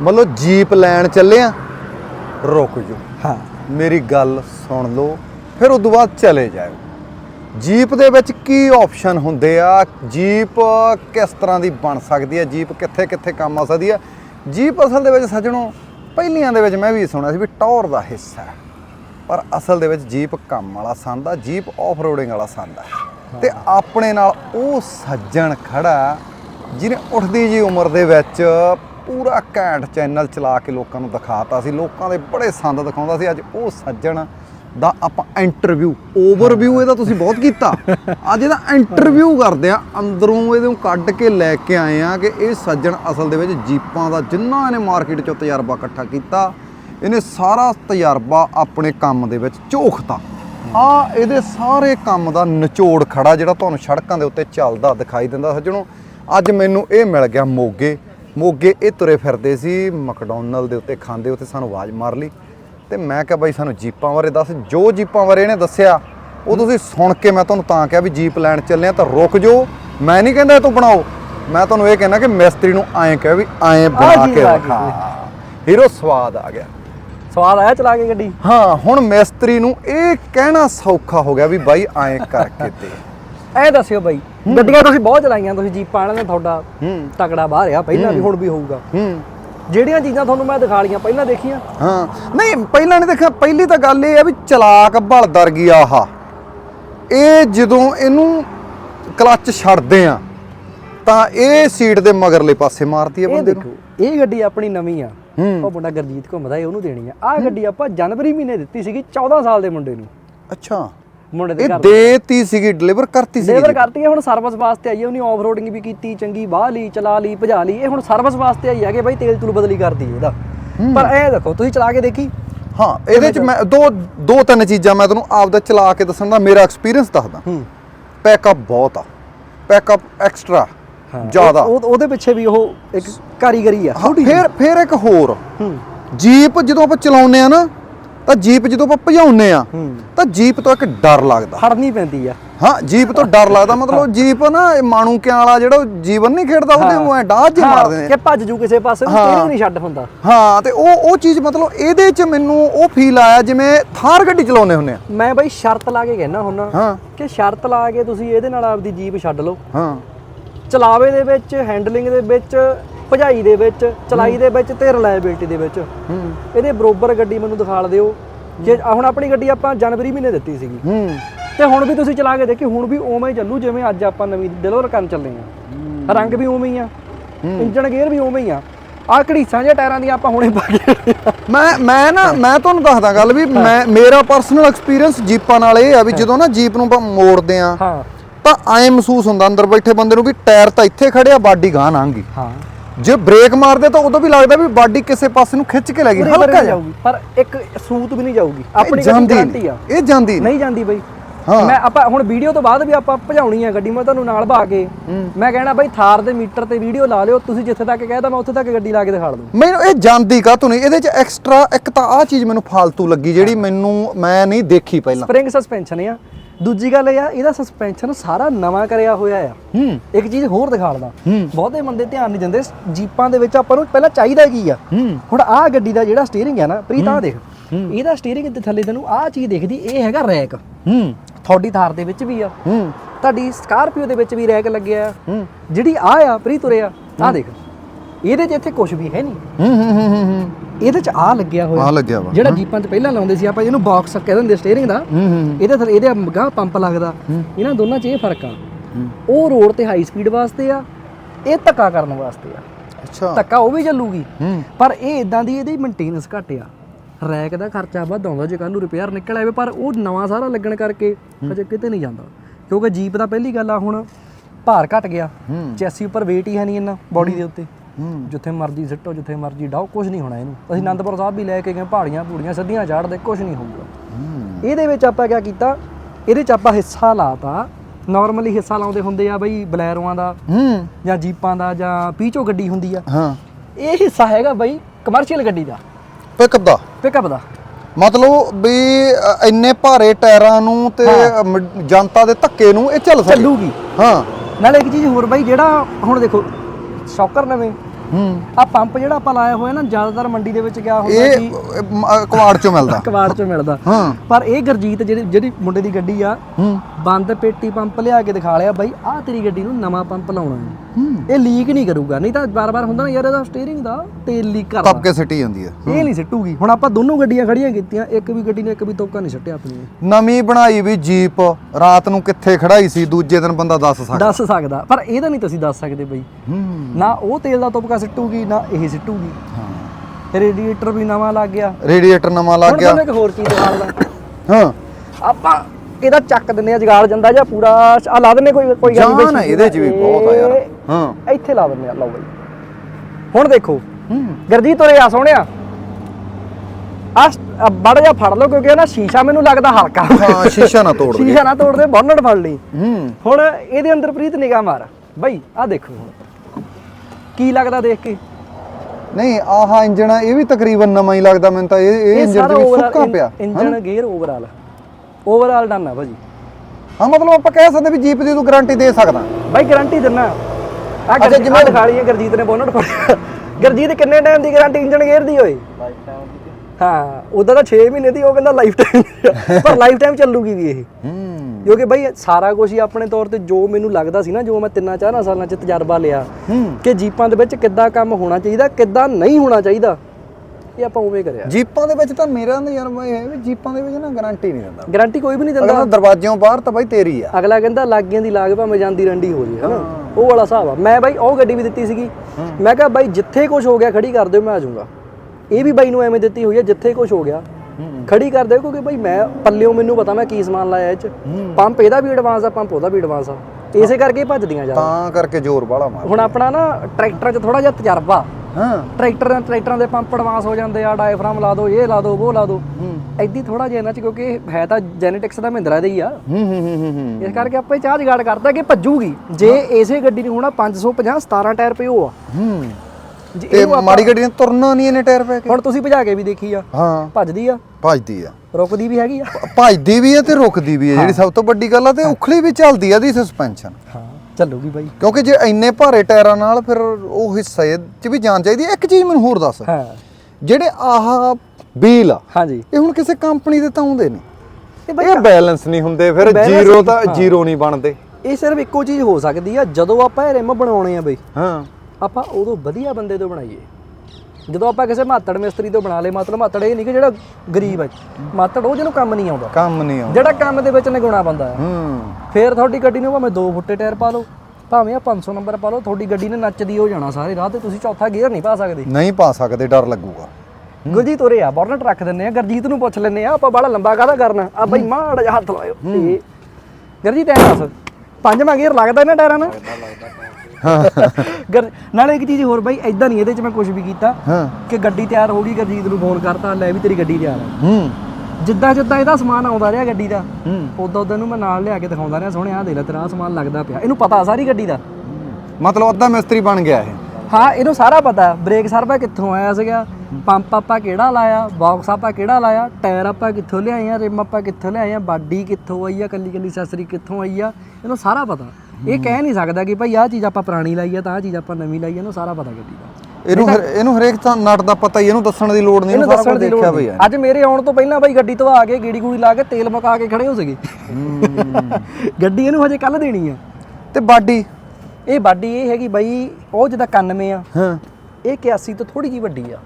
ਮਤਲਬ ਜੀਪ ਲੈਣ ਚੱਲੇ ਆ ਰੁਕ ਜਾਓ। ਹਾਂ। ਮੇਰੀ ਗੱਲ ਸੁਣ ਲਓ ਫਿਰ ਉਦੋਂ ਬਾਅਦ ਚਲੇ ਜਾਓ ਜੀਪ ਦੇ ਵਿੱਚ ਕੀ ਆਪਸ਼ਨ ਹੁੰਦੇ ਆ? ਜੀਪ ਕਿਸ ਤਰ੍ਹਾਂ ਦੀ ਬਣ ਸਕਦੀ ਹੈ ਜੀਪ ਕਿੱਥੇ ਕਿੱਥੇ ਕੰਮ ਆ ਸਕਦੀ ਹੈ ਜੀਪ ਅਸਲ ਦੇ ਵਿੱਚ ਸੱਜਣੋ ਪਹਿਲੀਆਂ ਦੇ ਵਿੱਚ ਮੈਂ ਵੀ ਸੁਣਿਆ ਸੀ ਵੀ ਟੌਰ ਦਾ ਹਿੱਸਾ ਹੈ। ਪਰ ਅਸਲ ਦੇ ਵਿੱਚ ਜੀਪ ਕੰਮ ਵਾਲਾ ਸੰਦ ਆ ਜੀਪ ਆਫ ਰੋਡਿੰਗ ਵਾਲਾ ਸੰਦ ਆ। ਤੇ ਆਪਣੇ ਨਾਲ ਉਹ ਸੱਜਣ ਖੜਾ ਜਿਹਨੇ ਉੱਠਦੀ ਜੀ ਉਮਰ ਦੇ ਵਿੱਚ ਪੂਰਾ ਘੈਂਟ ਚੈਨਲ ਚਲਾ ਕੇ ਲੋਕਾਂ ਨੂੰ ਦਿਖਾਤਾ ਸੀ। ਲੋਕਾਂ ਦੇ ਬੜੇ ਸੰਦ ਦਿਖਾਉਂਦਾ ਸੀ। ਅੱਜ ਉਹ ਸੱਜਣ ਦਾ ਆਪਾਂ ਇੰਟਰਵਿਊ ਓਵਰਵਿਊ ਇਹਦਾ ਤੁਸੀਂ ਬਹੁਤ ਕੀਤਾ। ਅੱਜ ਇਹਦਾ ਇੰਟਰਵਿਊ ਕਰਦੇ ਆ। ਅੰਦਰੋਂ ਇਹਨੂੰ ਕੱਢ ਕੇ ਲੈ ਕੇ ਆਏ ਆ ਕਿ ਇਹ ਸੱਜਣ ਅਸਲ ਦੇ ਵਿੱਚ ਜੀਪਾਂ ਦਾ ਜਿੰਨਾ ਇਹਨੇ ਮਾਰਕੀਟ ਚੋਂ ਤਜਰਬਾ ਇਕੱਠਾ ਕੀਤਾ, ਇਹਨੇ ਸਾਰਾ ਤਜਰਬਾ ਆਪਣੇ ਕੰਮ ਦੇ ਵਿੱਚ ਝੋਖਤਾ। ਆ ਇਹਦੇ ਸਾਰੇ ਕੰਮ ਦਾ ਨਿਚੋੜ ਖੜਾ ਜਿਹੜਾ ਤੁਹਾਨੂੰ ਸੜਕਾਂ ਦੇ ਉੱਤੇ ਚੱਲਦਾ ਦਿਖਾਈ ਦਿੰਦਾ। ਸੱਜਣੋ, ਅੱਜ ਮੈਨੂੰ ਇਹ ਮਿਲ ਗਿਆ ਮੋਗੇ। ਮੋਗੇ ਇਹ ਤੁਰੇ ਫਿਰਦੇ ਸੀ ਮੈਕਡੋਨਲਡ ਦੇ ਉੱਤੇ ਖਾਂਦੇ ਉੱਤੇ ਸਾਨੂੰ ਆਵਾਜ਼ ਮਾਰ ਲਈ ਤੇ ਮੈਂ ਕਿਹਾ ਬਾਈ ਸਾਨੂੰ ਜੀਪਾਂ ਬਾਰੇ ਦੱਸ ਜੋ ਜੀਪਾਂ ਬਾਰੇ ਇਹਨੇ ਦੱਸਿਆ ਉਹ ਤੁਸੀਂ ਸੁਣ ਕੇ ਮੈਂ ਤੁਹਾਨੂੰ ਤਾਂ ਕਿਹਾ ਵੀ ਜੀਪ ਲੈਣ ਚੱਲੇ ਆ ਤਾਂ ਰੁਕ ਜਾਓ ਮੈਂ ਨਹੀਂ ਕਹਿੰਦਾ ਇਹ ਤੂੰ ਬਣਾਓ ਮੈਂ ਤੁਹਾਨੂੰ ਇਹ ਕਹਿਣਾ ਕਿ ਮਿਸਤਰੀ ਨੂੰ ਐਂ ਕਹਿ ਵੀ ਐਂ ਬਣਾ ਕੇ ਦਿਖਾ ਹੀਰੋ ਸਵਾਦ ਆ ਗਿਆ। ਸਵਾਦ ਆਇਆ ਚਲਾ ਕੇ ਗੱਡੀ? ਹਾਂ ਹੁਣ ਮਿਸਤਰੀ ਨੂੰ ਇਹ ਕਹਿਣਾ ਸੌਖਾ ਹੋ ਗਿਆ ਵੀ ਬਾਈ ਐਂ ਕਰਕੇ ਦੇ। ਐ ਦੱਸਿਓ ਬਾਈ। ਗੱਡੀਆਂ ਤੁਸੀਂ ਬਹੁਤ ਚਲਾਈਆਂ ਤੁਸੀਂ ਜੀਪਾਂ ਵਾਲਿਆਂ ਨੇ ਤੁਹਾਡਾ ਹੂੰ। ਤਕੜਾ ਬਾਹਰ ਆ ਪਹਿਲਾਂ ਵੀ ਹੁਣ ਵੀ ਹੋਊਗਾ। ਹੂੰ। ਜਿਹੜੀਆਂ ਚੀਜ਼ਾਂ ਤੁਹਾਨੂੰ ਮੈਂ ਦਿਖਾ ਲਈਆਂ ਪਹਿਲਾਂ ਦੇਖੀਆਂ? ਹਾਂ। ਨਹੀਂ ਪਹਿਲਾਂ ਨਹੀਂ ਦੇਖਿਆ ਪਹਿਲੀ ਤਾਂ ਗੱਲ ਇਹ ਆ ਵੀ ਚਲਾਕ ਬਲਦਰ ਗਿਆ ਆਹ। ਇਹ ਜਦੋਂ ਇਹਨੂੰ ਕਲੱਚ ਛੱਡਦੇ ਆ ਤਾਂ ਇਹ ਸੀਟ ਦੇ ਮਗਰਲੇ ਪਾਸੇ ਮਾਰਦੀ ਆ ਬੰਦੇ ਨੂੰ। ਦੇਖੋ ਇਹ ਗੱਡੀ ਆਪਣੀ ਨਵੀਂ ਆ। ਉਹ ਮੁੰਡਾ ਗਰਜੀਤ ਘੁੰਮਦਾ ਏ ਉਹਨੂੰ ਦੇਣੀ ਆ। ਆਹ ਗੱਡੀ ਆਪਾਂ ਜਨਵਰੀ ਮਹੀਨੇ ਦਿੱਤੀ ਸੀਗੀ 14 ਸਾਲ ਦੇ ਮੁੰਡੇ ਨੂੰ। ਅੱਛਾ। ਮੁੰਡੇ ਦੇ ਇਹ ਘਰ ਦੇਤੀ ਸੀਗੀ ਡਿਲੀਵਰ ਕਰਤੀ ਸੀਗੀ ਡਿਲੀਵਰ ਕਰਤੀ ਹੈ ਹੁਣ ਸਰਵਿਸ ਵਾਸਤੇ ਆਈ ਹੈ ਉਹਨੇ ਆਫ ਰੋਡਿੰਗ ਵੀ ਕੀਤੀ ਚੰਗੀ ਬਾਹ ਲਈ ਚਲਾ ਲਈ ਭਜਾ ਲਈ ਇਹ ਹੁਣ ਸਰਵਿਸ ਵਾਸਤੇ ਆਈ ਹੈ ਕਿ ਬਾਈ ਤੇਲ ਤੂਲ ਬਦਲੀ ਕਰਦੀ ਹੈ। ਇਹਦਾ ਪਰ ਇਹ ਦੇਖੋ ਤੁਸੀਂ ਚਲਾ ਕੇ ਦੇਖੀ। ਹਾਂ ਇਹਦੇ ਚ ਮੈਂ ਦੋ ਦੋ ਤਿੰਨ ਚੀਜ਼ਾਂ ਮੈਂ ਤੁਹਾਨੂੰ ਆਪਦਾ ਚਲਾ ਕੇ ਦੱਸਣ ਦਾ ਮੇਰਾ ਐਕਸਪੀਰੀਅੰਸ ਦੱਸਦਾ। ਹੂੰ। ਪੈਕਅਪ ਬਹੁਤ ਆ। ਪੈਕਅਪ ਐਕਸਟਰਾ ਜ਼ਿਆਦਾ। ਉਹ ਉਹਦੇ ਪਿੱਛੇ ਵੀ ਉਹ ਇੱਕ ਕਾਰੀਗਰੀ ਆ ਫਿਰ ਫਿਰ ਇੱਕ ਹੋਰ। ਜੀਪ ਜਦੋਂ ਆਪਾਂ ਚਲਾਉਂਦੇ ਆ ਨਾ ਤਾਂ ਜੀਪ ਜਦੋਂ ਆਪਾਂ ਭਜਾਉਂਦੇ ਆ ਤਾਂ ਜੀਪ ਤੋਂ ਇੱਕ ਡਰ ਲੱਗਦਾ। ਫੜਨੀ ਪੈਂਦੀ ਆ। ਹਾਂ ਜੀਪ ਤੋਂ ਡਰ ਲੱਗਦਾ ਮਤਲਬ ਜੀਪ ਨਾ ਇਹ ਮਾਣੂਕਿਆਂ ਵਾਲਾ ਜਿਹੜਾ ਜੀਵਨ ਨਹੀਂ ਖੇਡਦਾ ਉਹਦੇ ਨੂੰ ਐ ਡਾਜ ਜੇ ਮਾਰਦੇ ਨੇ। ਕਿ ਭੱਜ ਜੂ ਕਿਸੇ ਪਾਸੇ ਨੂੰ। ਤੇਰੇ ਨਹੀਂ ਛੱਡ ਹੁੰਦਾ। ਹਾਂ ਤੇ ਉਹ ਉਹ ਚੀਜ਼ ਮਤਲਬ ਇਹਦੇ ਚ ਮੈਨੂੰ ਉਹ ਫੀਲ ਆਇਆ ਜਿਵੇਂ ਥਾਰ ਗੱਡੀ ਚਲਾਉਂਦੇ ਹੁੰਦੇ ਆ। ਮੈਂ ਬਾਈ ਸ਼ਰਤ ਲਾ ਕੇ ਕਹਿਣਾ ਹੁੰਨਾ ਹਾਂ। ਕਿ ਸ਼ਰਤ ਲਾ ਕੇ ਤੁਸੀਂ ਇਹਦੇ ਨਾਲ ਆਪਦੀ ਜੀਪ ਛੱਡ ਲਓ। ਹਾਂ। ਚਲਾਵੇ ਦੇ ਵਿੱਚ ਹੈਂਡਲਿੰਗ ਦੇ ਵਿੱਚ ਭਜਾਈ ਦੇ ਵਿੱਚ ਚਲਾਈ ਦੇ ਵਿੱਚ ਤੇ ਰਿਲਾਇਬਿਲਟੀ ਦੇ ਵਿੱਚ। ਹੂੰ। ਇਹਦੇ ਬਰੋਬਰ ਗੱਡੀ ਮੈਨੂੰ ਦਿਖਾ ਦਿਓ। ਜੇ ਹੁਣ ਆਪਣੀ ਗੱਡੀ ਆਪਾਂ ਜਨਵਰੀ ਮਹੀਨੇ ਦਿੱਤੀ ਸੀਗੀ। ਹੂੰ। ਤੇ ਹੁਣ ਵੀ ਤੁਸੀਂ ਚਲਾ ਕੇ ਦੇਖੀ ਹੁਣ ਵੀ ਉਵੇਂ ਹੀ ਚੱਲੂ ਜਿਵੇਂ ਅੱਜ ਆਪਾਂ ਨਵੀਂ ਡਿਲੀਵਰ ਕਰਨ ਚੱਲੇ ਆ। ਰੰਗ ਵੀ ਉਵੇਂ ਹੀ ਆ। ਇੰਜਨ ਗੇਅਰ ਵੀ ਉਵੇਂ ਹੀ ਆ। ਆਹ ਘੜੀਸਾਂ ਜਿਹੇ ਟਾਇਰਾਂ ਦੀਆਂ ਆਪਾਂ ਹੁਣੇ ਪਾ ਕੇ ਮੈਂ ਮੈਂ ਨਾ ਮੈਂ ਤੁਹਾਨੂੰ ਦੱਸਦਾ ਗੱਲ ਵੀ ਮੈਂ ਮੇਰਾ ਪਰਸਨਲ ਐਕਸਪੀਰੀਅੰਸ ਜੀਪਾਂ ਨਾਲ ਇਹ ਆ ਵੀ ਜਦੋਂ ਨਾ ਜੀਪ ਨੂੰ ਆਪਾਂ ਮੋੜਦੇ ਆ ਹਾਂ। ਤਾਂ ਐਂ ਮਹਿਸੂਸ ਹੁੰਦਾ ਅੰਦਰ ਬੈਠੇ ਬੰਦੇ ਨੂੰ ਵੀ ਟਾਇਰ ਤਾਂ ਇੱਥੇ ਖੜਿਆ ਬਾਡੀ ਗਾਂ ਲੰਘ ਹਾਂ। ਜੇ ਬ੍ਰੇਕ ਮਾਰਦੇ ਤਾਂ ਉਦੋਂ ਵੀ ਲੱਗਦਾ ਵੀ ਬਾਡੀ ਕਿਸੇ ਪਾਸੇ ਨੂੰ ਖਿੱਚ ਕੇ ਲੈ ਗਈ ਹਲਕਾ ਜਾਊਗੀ ਪਰ ਇੱਕ ਸੂਤ ਵੀ ਨਹੀਂ ਜਾਊਗੀ ਆਪਣੀ ਗਾਰੰਟੀ ਆ। ਇਹ ਜਾਂਦੀ ਨਹੀਂ। ਜਾਂਦੀ ਬਈ। ਹਾਂ। ਮੈਂ ਆਪਾਂ ਹੁਣ ਵੀਡੀਓ ਤੋਂ ਬਾਅਦ ਵੀ ਆਪਾਂ ਭਜਾਉਣੀ ਆ ਗੱਡੀ ਮੈਂ ਤੁਹਾਨੂੰ ਨਾਲ ਭਾ ਕੇ। ਮੈਂ ਕਹਿਣਾ ਬਈ ਥਾਰ ਦੇ ਮੀਟਰ ਤੇ ਵੀਡੀਓ ਲਾ ਲਿਓ ਤੁਸੀਂ ਜਿੱਥੇ ਤੱਕ ਕਹਿਦਾ ਮੈਂ ਉੱਥੇ ਤੱਕ ਗੱਡੀ ਲਾ ਕੇ ਦਿਖਾ ਦੂੰ। ਮੈਨੂੰ ਇਹ ਜਾਂਦੀ ਕਾ ਨਹੀਂ ਇਹਦੇ ਚ ਐਕਸਟਰਾ ਇੱਕ ਤਾਂ ਆ ਚੀਜ਼ ਮੈਨੂੰ ਫਾਲਤੂ ਲੱਗੀ ਜਿਹੜੀ ਮੈਨੂੰ ਮੈਂ ਨਹੀਂ ਦੇਖੀ ਪਹਿਲਾਂ। ਸਪ੍ਰਿੰਗ ਸਸਪੈਂਸ਼ਨ ਆ। ਦੂਜੀ ਗੱਲ ਇਹ ਆ ਇਹਦਾ ਸਸਪੈਂਸ਼ਨ ਸਾਰਾ ਨਵਾਂ ਕਰਿਆ ਹੋਇਆ ਆ। ਹੂੰ। ਇੱਕ ਚੀਜ਼ ਹੋਰ ਦਿਖਾ ਲਦਾ ਹੂੰ। ਬਹੁਤੇ ਬੰਦੇ ਧਿਆਨ ਨਹੀਂ ਦਿੰਦੇ ਜੀਪਾਂ ਦੇ ਵਿੱਚ ਆਪਾਂ ਨੂੰ ਪਹਿਲਾਂ ਚਾਹੀਦਾ ਕੀ ਆ? ਹੁਣ ਆਹ ਗੱਡੀ ਦਾ ਜਿਹੜਾ ਸਟੀਅਰਿੰਗ ਆ ਨਾ ਪ੍ਰੀਤ ਆਹ ਦੇਖ। ਇਹਦਾ ਸਟੀਅਰਿੰਗ ਦੇ ਥੱਲੇ ਤੈਨੂੰ ਆਹ ਚੀਜ਼ ਦਿਖਦੀ ਇਹ ਹੈਗਾ ਰੈਕ ਹੂੰ। ਤੁਹਾਡੀ ਥਾਰ ਦੇ ਵਿੱਚ ਵੀ ਆ। ਹੂੰ। ਤੁਹਾਡੀ ਸਕਾਰਪੀਓ ਦੇ ਵਿੱਚ ਵੀ ਰੈਕ ਲੱਗਿਆ ਆ। ਹੂੰ। ਜਿਹੜੀ ਆ ਆ ਪ੍ਰੀਤ ਉਰੇ ਆ। ਆਹ ਦੇਖ। ਇਹਦੇ 'ਚ ਇੱਥੇ ਕੁਝ ਵੀ ਹੈ ਨਹੀਂ। ਹੂੰ ਹੂੰ ਹੂੰ ਹੂੰ ਇਹਦੇ 'ਚ ਆ ਲੱਗਿਆ ਹੋਇਆ। ਆ ਲੱਗਿਆ ਵਾ। ਜਿਹੜਾ ਜੀਪਾਂ 'ਚ ਪਹਿਲਾਂ ਲਾਉਂਦੇ ਸੀ ਆਪਾਂ ਇਹਨੂੰ ਬਾਕਸ ਕਹਿ ਦਿੰਦੇ ਸਟੀਅਰਿੰਗ ਦਾ। ਹੂੰ ਹੂੰ। ਇਹਦੇ ਥੱਲੇ ਇਹਦੇ ਗਾਹ ਪੰਪ ਲੱਗਦਾ। ਇਹਨਾਂ ਦੋਨਾਂ 'ਚ ਇਹ ਫ਼ਰਕ ਆ। ਉਹ ਰੋਡ ਤੇ ਹਾਈ ਸਪੀਡ ਵਾਸਤੇ ਆ ਇਹ ਧੱਕਾ ਕਰਨ ਵਾਸਤੇ ਆ। ਅੱਛਾ। ਧੱਕਾ ਉਹ ਵੀ ਚੱਲੂਗੀ। ਹੂੰ। ਪਰ ਇਹ ਇਦਾਂ ਦੀ ਇਹਦੀ ਮੇਨਟੇਨੈਂਸ ਘੱਟ ਆ। ਰੈਕ ਦਾ ਖਰਚਾ ਵੱਧ ਆਉਂਦਾ ਜੇ ਕੱਲ ਨੂੰ ਰਿਪੇਅਰ ਨਿਕਲ ਆਵੇ ਪਰ ਉਹ ਨਵਾਂ ਸਾਰਾ ਲੱਗਣ ਕਰਕੇ ਹਜੇ ਕਿਤੇ ਨਹੀਂ ਜਾਂਦਾ। ਕਿਉਂਕਿ ਜੀਪ ਦਾ ਪਹਿਲੀ ਗੱਲ ਆ ਹੁਣ ਭਾਰ ਘਟ ਗਿਆ। ਹੂੰ। ਚੈਸੀ ਉੱਪਰ weight ਹੀ ਹੈ ਨਹੀਂ ਇੰਨਾ ਬਾਡੀ ਦੇ ਉੱਤੇ। ਜਿੱਥੇ ਮਰਜ਼ੀ ਸਿੱਟੋ ਜਿੱਥੇ ਮਰਜ਼ੀ ਡਾਓ ਕੁਝ ਨਹੀਂ ਹੋਣਾ ਇਹਨੂੰ। ਅਸੀਂ ਆਨੰਦਪੁਰ ਸਾਹਿਬ ਵੀ ਲੈ ਕੇ ਗਏ ਪਹਾੜੀਆਂ ਪੂੜੀਆਂ ਸਿੱਧੀਆਂ ਚਾੜਦੇ ਕੁਝ ਨਹੀਂ ਹੋਊਗਾ। ਇਹਦੇ ਵਿੱਚ ਆਪਾਂ ਕੀ ਕੀਤਾ? ਇਹਦੇ ਚ ਆਪਾਂ ਹਿੱਸਾ ਲਾਤਾ। ਨਾਰਮਲੀ ਹਿੱਸਾ ਲਾਉਂਦੇ ਹੁੰਦੇ ਆ ਬਈ ਬਲੈਰੋਆਂ ਦਾ ਜਾਂ ਜੀਪਾਂ ਦਾ ਜਾਂ ਪੀਚੋ ਗੱਡੀ ਹੁੰਦੀ ਆ। ਹਾਂ। ਇਹ ਹਿੱਸਾ ਹੈਗਾ ਬਈ ਕਮਰਸ਼ੀਅਲ ਗੱਡੀ ਦਾ। ਪਿਕਅਪ ਦਾ। ਪਿਕਅਪ ਦਾ। ਮਤਲਬ ਵੀ ਇੰਨੇ ਭਾਰੇ ਟਾਇਰਾਂ ਨੂੰ ਤੇ ਜਨਤਾ ਦੇ ਧੱਕੇ ਨੂੰ ਇਹ ਚੱਲ ਸਕਦੀ। ਚੱਲੂਗੀ। ਹਾਂ। ਨਾਲੇ ਇੱਕ ਚੀਜ਼ ਹੋਰ ਬਾਈ ਜਿਹੜਾ ਹੁਣ ਦੇਖੋ ਸ਼ੌਕਰ ਨਵੇਂ। ਹੂੰ। ਆ ਪੰਪ ਜਿਹੜਾ ਆਪਾਂ ਲਾਇਆ ਹੋਇਆ ਨਾ ਜ਼ਿਆਦਾਤਰ ਮੰਡੀ ਦੇ ਵਿੱਚ ਗਿਆ ਹੁੰਦਾ ਇਹ ਕਿ ਇਹ ਮ- ਕਵਾੜ ਚੋਂ ਮਿਲਦਾ। ਕਵਾੜ ਚੋਂ ਮਿਲਦਾ। ਹਾਂ। ਪਰ ਇਹ ਗਰਜੀਤ ਜਿਹੜੀ ਜਿਹੜੀ ਮੁੰਡੇ ਦੀ ਗੱਡੀ ਆ ਹੂੰ। ਬੰਦ ਪੇਟੀ ਪੰਪ ਲਿਆ ਕੇ ਦਿਖਾ ਲਿਆ ਬਾਈ ਆਹ ਤੇਰੀ ਗੱਡੀ ਨੂੰ ਨਵਾਂ ਪੰਪ ਲਾਉਣਾ ਹੂੰ। ਇਹ ਲੀਕ ਨਹੀਂ ਕਰੂਗਾ ਨਹੀਂ ਤਾਂ ਬਾਰ-ਬਾਰ ਹੁੰਦਾ ਨਾ ਯਾਰ ਇਹਦਾ ਸਟੀਅਰਿੰਗ ਦਾ ਤੇਲ ਲੀਕ ਕਰਦਾ ਤੱਪ ਕੇ ਸਿੱਟੀ ਜਾਂਦੀ ਹੈ ਇਹ ਨਹੀਂ ਸਿੱਟੂਗੀ। ਹੁਣ ਆਪਾਂ ਦੋਨੋਂ ਗੱਡੀਆਂ ਖੜੀਆਂ ਕੀਤੀਆਂ ਇੱਕ ਵੀ ਗੱਡੀ ਨੇ ਇੱਕ ਵੀ ਤੋਕਾ ਨਹੀਂ ਸਿੱਟਿਆ ਆਪਣੀ। ਨਵੀਂ ਬਣਾਈ ਵੀ ਜੀਪ ਰਾਤ ਨੂੰ ਕਿੱਥੇ ਖੜਾਈ ਸੀ ਦੂਜੇ ਦਿਨ ਬੰਦਾ ਦੱਸ ਸਕਦਾ। ਦੱਸ ਸਕਦਾ ਪਰ ਇਹਦਾ ਨਹੀਂ ਤੁਸੀਂ ਦੱਸ ਸਕਦੇ ਬਈ। ਨਾ ਉਹ ਤੇਲ ਦਾ ਤੋਪਕਾ ਸਿੱਟੂਗੀ ਨਾ ਇਹ ਸਿੱਟੂਗੀ। ਹਾਂ। ਰੇਡੀਏਟਰ ਵੀ ਨਵਾਂ ਲੱਗ ਗਿਆ। ਰੇਡੀਏਟਰ ਨਵਾਂ ਲੱਗ ਗਿਆ ਤੁਹਾਨੂੰ ਇੱਕ ਹੋਰ ਚੀਜ਼ ਦਿਖਾਉਂਦਾ ਹਾਂ। ਆਪਾਂ ਇਹਦਾ ਚੱਕ ਦਿੰਨੇ ਆ ਜਗਾੜ ਜਾਂਦਾ ਜਾਂ ਪੂਰਾ ਆ ਲਾ ਦਿੰਨੇ ਕੋਈ ਕੋਈ ਗੱਲ ਜਾਨ ਹੈ ਇਹਦੇ ਚ ਵੀ ਬਹੁਤ ਆ ਯਾਰ। ਹਾਂ। ਇੱਥੇ ਲਾ ਦਿੰਨੇ ਆ ਲਓ ਬਈ। ਹੁਣ ਦੇਖੋ ਹੂੰ ਗਰਜੀਤ ਉਰੇ ਆ ਸੋਹਣਿਆ। ਆ ਬੜ ਜਾ ਫੜ ਲਓ ਕਿਉਂਕਿ ਇਹ ਨਾ ਸ਼ੀਸ਼ਾ ਮੈਨੂੰ ਲੱਗਦਾ ਹਲਕਾ। ਹਾਂ ਸ਼ੀਸ਼ਾ ਨਾ ਤੋੜ ਦੇ ਸ਼ੀਸ਼ਾ ਨਾ ਤੋੜ ਦੇ ਬੋਨਟ ਫੜ ਲਈ। ਹੂੰ। ਹੁਣ ਇਹਦੇ ਅੰਦਰ ਪ੍ਰੀਤ ਨਿਗਾਹ ਮਾਰ। ਬਈ ਆ ਦੇਖੋ ਹੁਣ। ਕੀ ਲੱਗਦਾ ਦੇਖ ਕੇ? ਨਹੀਂ ਆਹ ਇੰਜਣ ਇਹ ਵੀ ਤਕਰੀਬਨ ਨਵਾਂ ਹੀ ਲੱਗਦਾ ਮੈਨੂੰ ਤਾਂ ਇਹ ਇਹ ਇੰਜਣ ਵੀ ਸੁੱਕਾ ਪਿਆ engine gear overall overall done ਆ ਭਾਜੀ। ਹਾਂ ਮਤਲਬ ਆਪਾਂ ਕਹਿ ਸਕਦੇ ਵੀ ਜੀਪ ਦੀ ਤੂੰ ਗਾਰੰਟੀ ਦੇ ਸਕਦਾ। ਬਾਈ ਗਾਰੰਟੀ ਦਿੰਨਾ। ਆ ਅੱਛਾ, ਜਿਵੇਂ ਦਿਖਾ ਲਈ ਹੈ ਗੁਰਜੀਤ ਨੇ ਬੋਨਟ ਫੜਿਆ ਗੁਰਜੀਤ ਕਿੰਨੇ ਟਾਈਮ ਦੀ ਗਾਰੰਟੀ ਇੰਜਨ ਗੇਅਰ ਦੀ ਹੋਏ ਹਾਂ ਉਹਦਾ ਤਾਂ 6 ਮਹੀਨੇ ਦੀ ਉਹ ਕਹਿੰਦਾ ਲਾਈਫ ਟਾਈਮ ਪਰ ਲਾਈਫ ਟਾਈਮ ਚੱਲੂਗੀ ਵੀ ਇਹ। ਹੂੰ। ਕਿਉਂਕਿ ਬਾਈ ਸਾਰਾ ਕੁਝ ਹੀ ਆਪਣੇ ਤੌਰ ਤੇ ਜੋ ਮੈਨੂੰ ਲੱਗਦਾ ਸੀ ਨਾ ਜੋ ਮੈਂ ਤਿੰਨਾਂ ਚਾਰਾਂ ਸਾਲਾਂ ਚ ਤਜਰਬਾ ਲਿਆ ਕਿ ਜੀਪਾਂ ਦੇ ਵਿੱਚ ਕਿੱਦਾਂ ਕੰਮ ਹੋਣਾ ਚਾਹੀਦਾ ਕਿੱਦਾਂ ਨਹੀਂ ਹੋਣਾ ਚਾਹੀਦਾ। ਇਹ ਆਪਾਂ ਉਵੇਂ ਕਰਿਆ। ਜੀਪਾਂ ਦੇ ਵਿੱਚ ਤਾਂ ਮੇਰਾ ਤਾਂ ਯਾਰ ਮੈਂ ਇਹ ਵੀ ਜੀਪਾਂ ਦੇ ਵਿੱਚ ਨਾ ਗਾਰੰਟੀ ਨਹੀਂ ਦਿੰਦਾ। ਗਾਰੰਟੀ ਕੋਈ ਵੀ ਨਹੀਂ ਦਿੰਦਾ। ਦਰਵਾਜ਼ਿਓਂ ਬਾਹਰ ਤਾਂ ਬਾਈ ਤੇਰੀ ਆ। ਅਗਲਾ ਕਹਿੰਦਾ ਲਾਗੀਆਂ ਦੀ ਲਾਗ ਭਾਵੇਂ ਜਾਂਦੀ ਰੰਡੀ ਹੋ ਜੇ ਹਨਾ? ਉਹ ਵਾਲਾ ਹਿਸਾਬ ਆ। ਮੈਂ ਬਾਈ ਉਹ ਗੱਡੀ ਵੀ ਦਿੱਤੀ ਸੀਗੀ। ਮੈਂ ਕਿਹਾ ਬਾਈ ਜਿੱਥੇ ਕੁਝ ਹੋ ਗਿਆ ਖੜੀ ਕਰ ਦਿਓ ਮੈਂ ਆ ਜਾਊਂਗਾ। ਇਹ ਵੀ ਬਾਈ ਨੂੰ ਐਵੇਂ ਦਿੱਤੀ ਹੋਈ ਹੈ ਜਿੱਥੇ ਕੁਝ ਹੋ ਗਿਆ। ਖੜੀ ਕਰ ਦਿਓ ਕਿਉਂਕਿ ਬਾਈ ਮੈਂ ਪੱਲਿਓ ਮੈਨੂੰ ਪਤਾ ਮੈਂ ਕੀ ਸਮਾਨ ਲਾਇਆ ਇਹ ਚ। ਪੰਪ ਇਹਦਾ ਵੀ ਐਡਵਾਂਸ ਆ ਪੰਪ ਉਹਦਾ ਵੀ ਐਡਵਾਂਸ ਆ। ਇਸੇ ਕਰਕੇ ਭੱਜਦੀਆਂ ਜ਼ਿਆਦਾ। ਤਾਂ ਕਰਕੇ ਜ਼ੋਰ ਬਾਹਲਾ ਮਾਰ। ਹੁਣ ਆਪਣਾ ਨਾ ਟਰੈਕਟਰਾਂ 'ਚ ਥੋੜਾ ਜਿਹਾ ਤਜਰਬਾ। ਹਾਂ। ਟਰੈਕਟਰਾਂ ਟਰੈਕਟਰਾਂ ਦੇ ਪੰਪ ਐਡਵਾਂਸ ਹੋ ਜਾਂਦੇ ਆ ਡਾਇਫਰਾਮ ਲਾ ਦਿਓ ਇਹ ਲਾ ਦਿਓ ਉਹ ਲਾ ਦਿਓ ਹੂੰ। ਐਦੀ ਥੋੜਾ ਜਿਹਾ ਇਹਨਾਂ 'ਚ ਕਿਉਂਕਿ ਹੈ ਤਾਂ ਜੈਨੇਟਿਕਸ ਦਾ ਮਹਿੰਦਰਾ ਦੇ ਹੀ ਆ। ਹੂੰ ਹੂੰ ਹੂੰ, ਹੂੰ ਹੂੰ। ਇਸ ਕਰਕੇ ਆਪਾਂ ਇਹ ਚਾਹ ਜਗਾੜ ਕਰਦਾ ਕਿ ਭੱਜੂਗੀ। ਜੇ ਇਸੇ ਗੱਡੀ ਨੂੰ ਹੋਣਾ 550 17 ਟਾਇਰ ਪਏ ਆ। ਹੂੰ। ਜੇ ਤੇ ਮਾੜੀ ਗੱਡੀ ਨੇ ਤੁਰਨਾ ਨਹੀਂ ਇਹਨੇ ਟਾਇਰ ਪੈ ਕੇ। ਹੁਣ ਤੁਸੀਂ ਭਜਾ ਕੇ ਵੀ ਦੇਖੀ ਆ। ਹਾਂ। ਭੱਜਦੀ ਆ। ਭੱਜਦੀ ਆ। ਰੁਕਦੀ ਵੀ ਹੈਗੀ ਆ। ਭੱਜਦੀ ਵੀ ਆ ਤੇ ਰੁਕਦੀ ਵੀ ਆ। ਜਿਹੜੀ ਸਭ ਤੋਂ ਵੱਡੀ ਗੱਲ ਆ ਤੇ ਉਖਲੀ ਵੀ ਚੱਲਦੀ ਆ ਦੀ ਸਸਪੈਂਸ਼ਨ ਹਾਂ। ਚੱਲੂਗੀ ਬਾਈ। ਕਿਉਂਕਿ ਜੇ ਇੰਨੇ ਭਾਰੇ ਟਾਇਰਾਂ ਨਾਲ ਫਿਰ ਉਹ ਹਿੱਸੇ 'ਚ ਵੀ ਜਾਣ ਚਾਹੀਦੀ ਹੈ। ਇੱਕ ਚੀਜ਼ ਮੈਨੂੰ ਹੋਰ ਦੱਸ। ਹਾਂ। ਜਿਹੜੇ ਆਹ ਆ ਹਾਂਜੀ। ਇਹ ਹੁਣ ਕਿਸੇ ਕੰਪਨੀ ਦੇ ਤਾਂ ਆਉਂਦੇ ਨਹੀਂ। ਬਾਈ ਇਹ ਬੈਲੈਂਸ ਨਹੀਂ ਹੁੰਦੇ ਫਿਰ Balance ਜ਼ੀਰੋ ਨਹੀਂ, ਤਾਂ ਹਾਂ। ਜ਼ੀਰੋ ਨਹੀਂ ਬਣਦੇ। ਇਹ ਸਿਰਫ ਇੱਕੋ ਚੀਜ਼ ਹੋ ਸਕਦੀ ਆ ਜਦੋਂ ਆਪਾਂ ਇਹ ਰਿਮ ਬਣਾਉਣੇ ਆ ਬਈ। ਹਾਂ। ਆਪਾਂ ਉਦੋਂ ਵਧੀਆ ਬੰਦੇ ਤੋਂ ਬਣਾਈਏ। ਜਦੋਂ ਆਪਾਂ ਕਿਸੇ ਮਾਤੜ ਮਿਸਤਰੀ ਤੋਂ ਬਣਾ ਲੇ ਮਤਲਬ ਮਾਤੜ ਇਹ ਨਹੀਂ ਕਿ ਜਿਹੜਾ ਗਰੀਬ ਹੈ ਮਾਤੜ ਉਹ ਜਿਹਨੂੰ ਕੰਮ ਨਹੀਂ ਆਉਂਦਾ। ਕੰਮ ਨਹੀਂ ਆਉਂਦਾ। ਜਿਹੜਾ ਕੰਮ ਦੇ ਵਿੱਚ ਨਿਗੁਣਾ ਬੰਦਾ ਹੈ ਹੂੰ। ਫੇਰ ਤੁਹਾਡੀ ਗੱਡੀ ਨੂੰ ਭਾਵੇਂ ਦੋ ਫੁੱਟੇ ਟਾਇਰ ਪਾ ਲਓ ਭਾਵੇਂ ਆ 500 ਨੰਬਰ ਪਾ ਲਓ ਤੁਹਾਡੀ ਗੱਡੀ ਨੇ ਨੱਚਦੀ ਹੋ ਜਾਣਾ ਸਾਰੇ ਰਾਹ ਤੇ ਤੁਸੀਂ ਚੌਥਾ ਗੇਅਰ ਨਹੀਂ ਪਾ ਸਕਦੇ। ਨਹੀਂ ਪਾ ਸਕਦੇ ਡਰ ਲੱਗੂਗਾ। ਗੁਰਜੀਤ ਉਰੇ ਆ ਬੋਰਨਟ ਰੱਖ ਦਿੰਨੇ ਆ ਗਰਜੀਤ ਨੂੰ ਪੁੱਛ ਲੈਨੇ ਆ ਆਪਾਂ ਬੜਾ ਲੰਬਾ ਕਾਹਦਾ ਕਰਨਾ? ਆ ਬਈ ਮਾੜਾ ਜਿਹਾ ਹੱਥ ਲਾਇਓ। ਤੇ ਗਰਜੀਤ ਐਂ ਦੱਸ ਪੰਜਵਾਂ ਗੇਅਰ ਲੱਗਦਾ ਇਹਨਾਂ ਟਾਇਰਾਂ ਨਾਲ? ਗਰ ਨਾਲੇ ਇੱਕ ਚੀਜ਼ ਹੋਰ ਬਾਈ ਐਦਾਂ ਨਹੀਂ ਇਹਦੇ 'ਚ ਮੈਂ ਕੁਝ ਵੀ ਕੀਤਾ ਹਾਂ। ਕਿ ਗੱਡੀ ਤਿਆਰ ਹੋ ਗਈ ਗਰਜੀਤ ਨੂੰ ਫੋਨ ਕਰਤਾ ਲੈ ਵੀ ਤੇਰੀ ਗੱਡੀ ਤਿਆਰ ਆ। ਹੂੰ। ਜਿੱਦਾਂ ਜਿੱਦਾਂ ਇਹਦਾ ਸਮਾਨ ਆਉਂਦਾ ਰਿਹਾ ਗੱਡੀ ਦਾ ਹੂੰ। ਉਦੋਂ ਉਦੋਂ ਨੂੰ ਮੈਂ ਨਾਲ ਲਿਆ ਕੇ ਦਿਖਾਉਂਦਾ ਰਿਹਾ ਸੋਹਣਿਆ ਆਹ ਦੇ ਲੈ ਤੇਰਾ ਸਮਾਨ ਲੱਗਦਾ ਪਿਆ। ਇਹਨੂੰ ਪਤਾ ਸਾਰੀ ਗੱਡੀ ਦਾ। ਮਤਲਬ ਅੱਧਾ ਮਿਸਤਰੀ ਬਣ ਗਿਆ ਇਹ। ਹਾਂ ਇਹਨੂੰ ਸਾਰਾ ਪਤਾ। ਬ੍ਰੇਕ ਸਰਵਾ ਕਿੱਥੋਂ ਆਇਆ ਸੀਗਾ ਪੰਪ ਆਪਾਂ ਕਿਹੜਾ ਲਾਇਆ ਬਾਕਸ ਆਪਾਂ ਕਿਹੜਾ ਲਾਇਆ ਟਾਇਰ ਆਪਾਂ ਕਿੱਥੋਂ ਲਿਆਏ ਆ ਰਿਮ ਆਪਾਂ ਕਿੱਥੋਂ ਲਿਆਏ ਆ ਬਾਡੀ ਕਿੱਥੋਂ ਆਈ ਆ ਕੱਲੀ ਕੱਲੀ ਅਸੈਸਰੀ ਕਿੱਥੋਂ ਆਈ ਆ ਇਹਨੂੰ ਸਾਰਾ ਪਤਾ। ਇਹ ਕਹਿ ਨਹੀਂ ਸਕਦਾ ਕਿ ਭਾਈ ਆਹ ਚੀਜ਼ ਆਪਾਂ ਪੁਰਾਣੀ ਲਾਈ ਆ ਤਾਂ ਆਹ ਚੀਜ਼ ਆਪਾਂ ਨਵੀਂ ਲਾਈ ਆ ਇਹਨੂੰ ਸਾਰਾ ਪਤਾ ਗੱਡੀ ਦਾ। ਇਹਨੂੰ ਹਰ- ਇਹਨੂੰ ਹਰੇਕ ਤਾਂ ਨਟ ਦਾ ਪਤਾ ਹੀ ਇਹਨੂੰ ਦੱਸਣ ਦੀ ਲੋੜ ਨਹੀਂ ਇਹਨੂੰ ਸਾਰਾ ਦੱਸਣ ਕੁਝ ਦੀ ਲੋੜ ਦੇਖਿਆ ਨਹੀਂ। ਅੱਜ ਮੇਰੇ ਆਉਣ ਤੋਂ ਪਹਿਲਾਂ ਭਾਈ ਗੱਡੀ ਧਵਾ ਕੇ ਗੀੜੀ ਗੂੜੀ ਲਾ ਕੇ ਤੇਲ ਮੁਕਾ ਕੇ ਖੜੇ ਹੋ ਸੀਗੇ। ਗੱਡੀ ਇਹਨੂੰ ਹਜੇ ਕੱਲ ਦੇਣੀ ਆ। ਤੇ ਬਾਡੀ? ਇਹ ਬਾਡੀ ਇਹ ਹੈਗੀ ਬਾਈ ਉਹ ਜਿਹਦਾ 91 ਆ ਹਾਂ। ਇਹ 81 ਤੋਂ ਥੋੜੀ ਜੀ ਵੱਡੀ ਆ।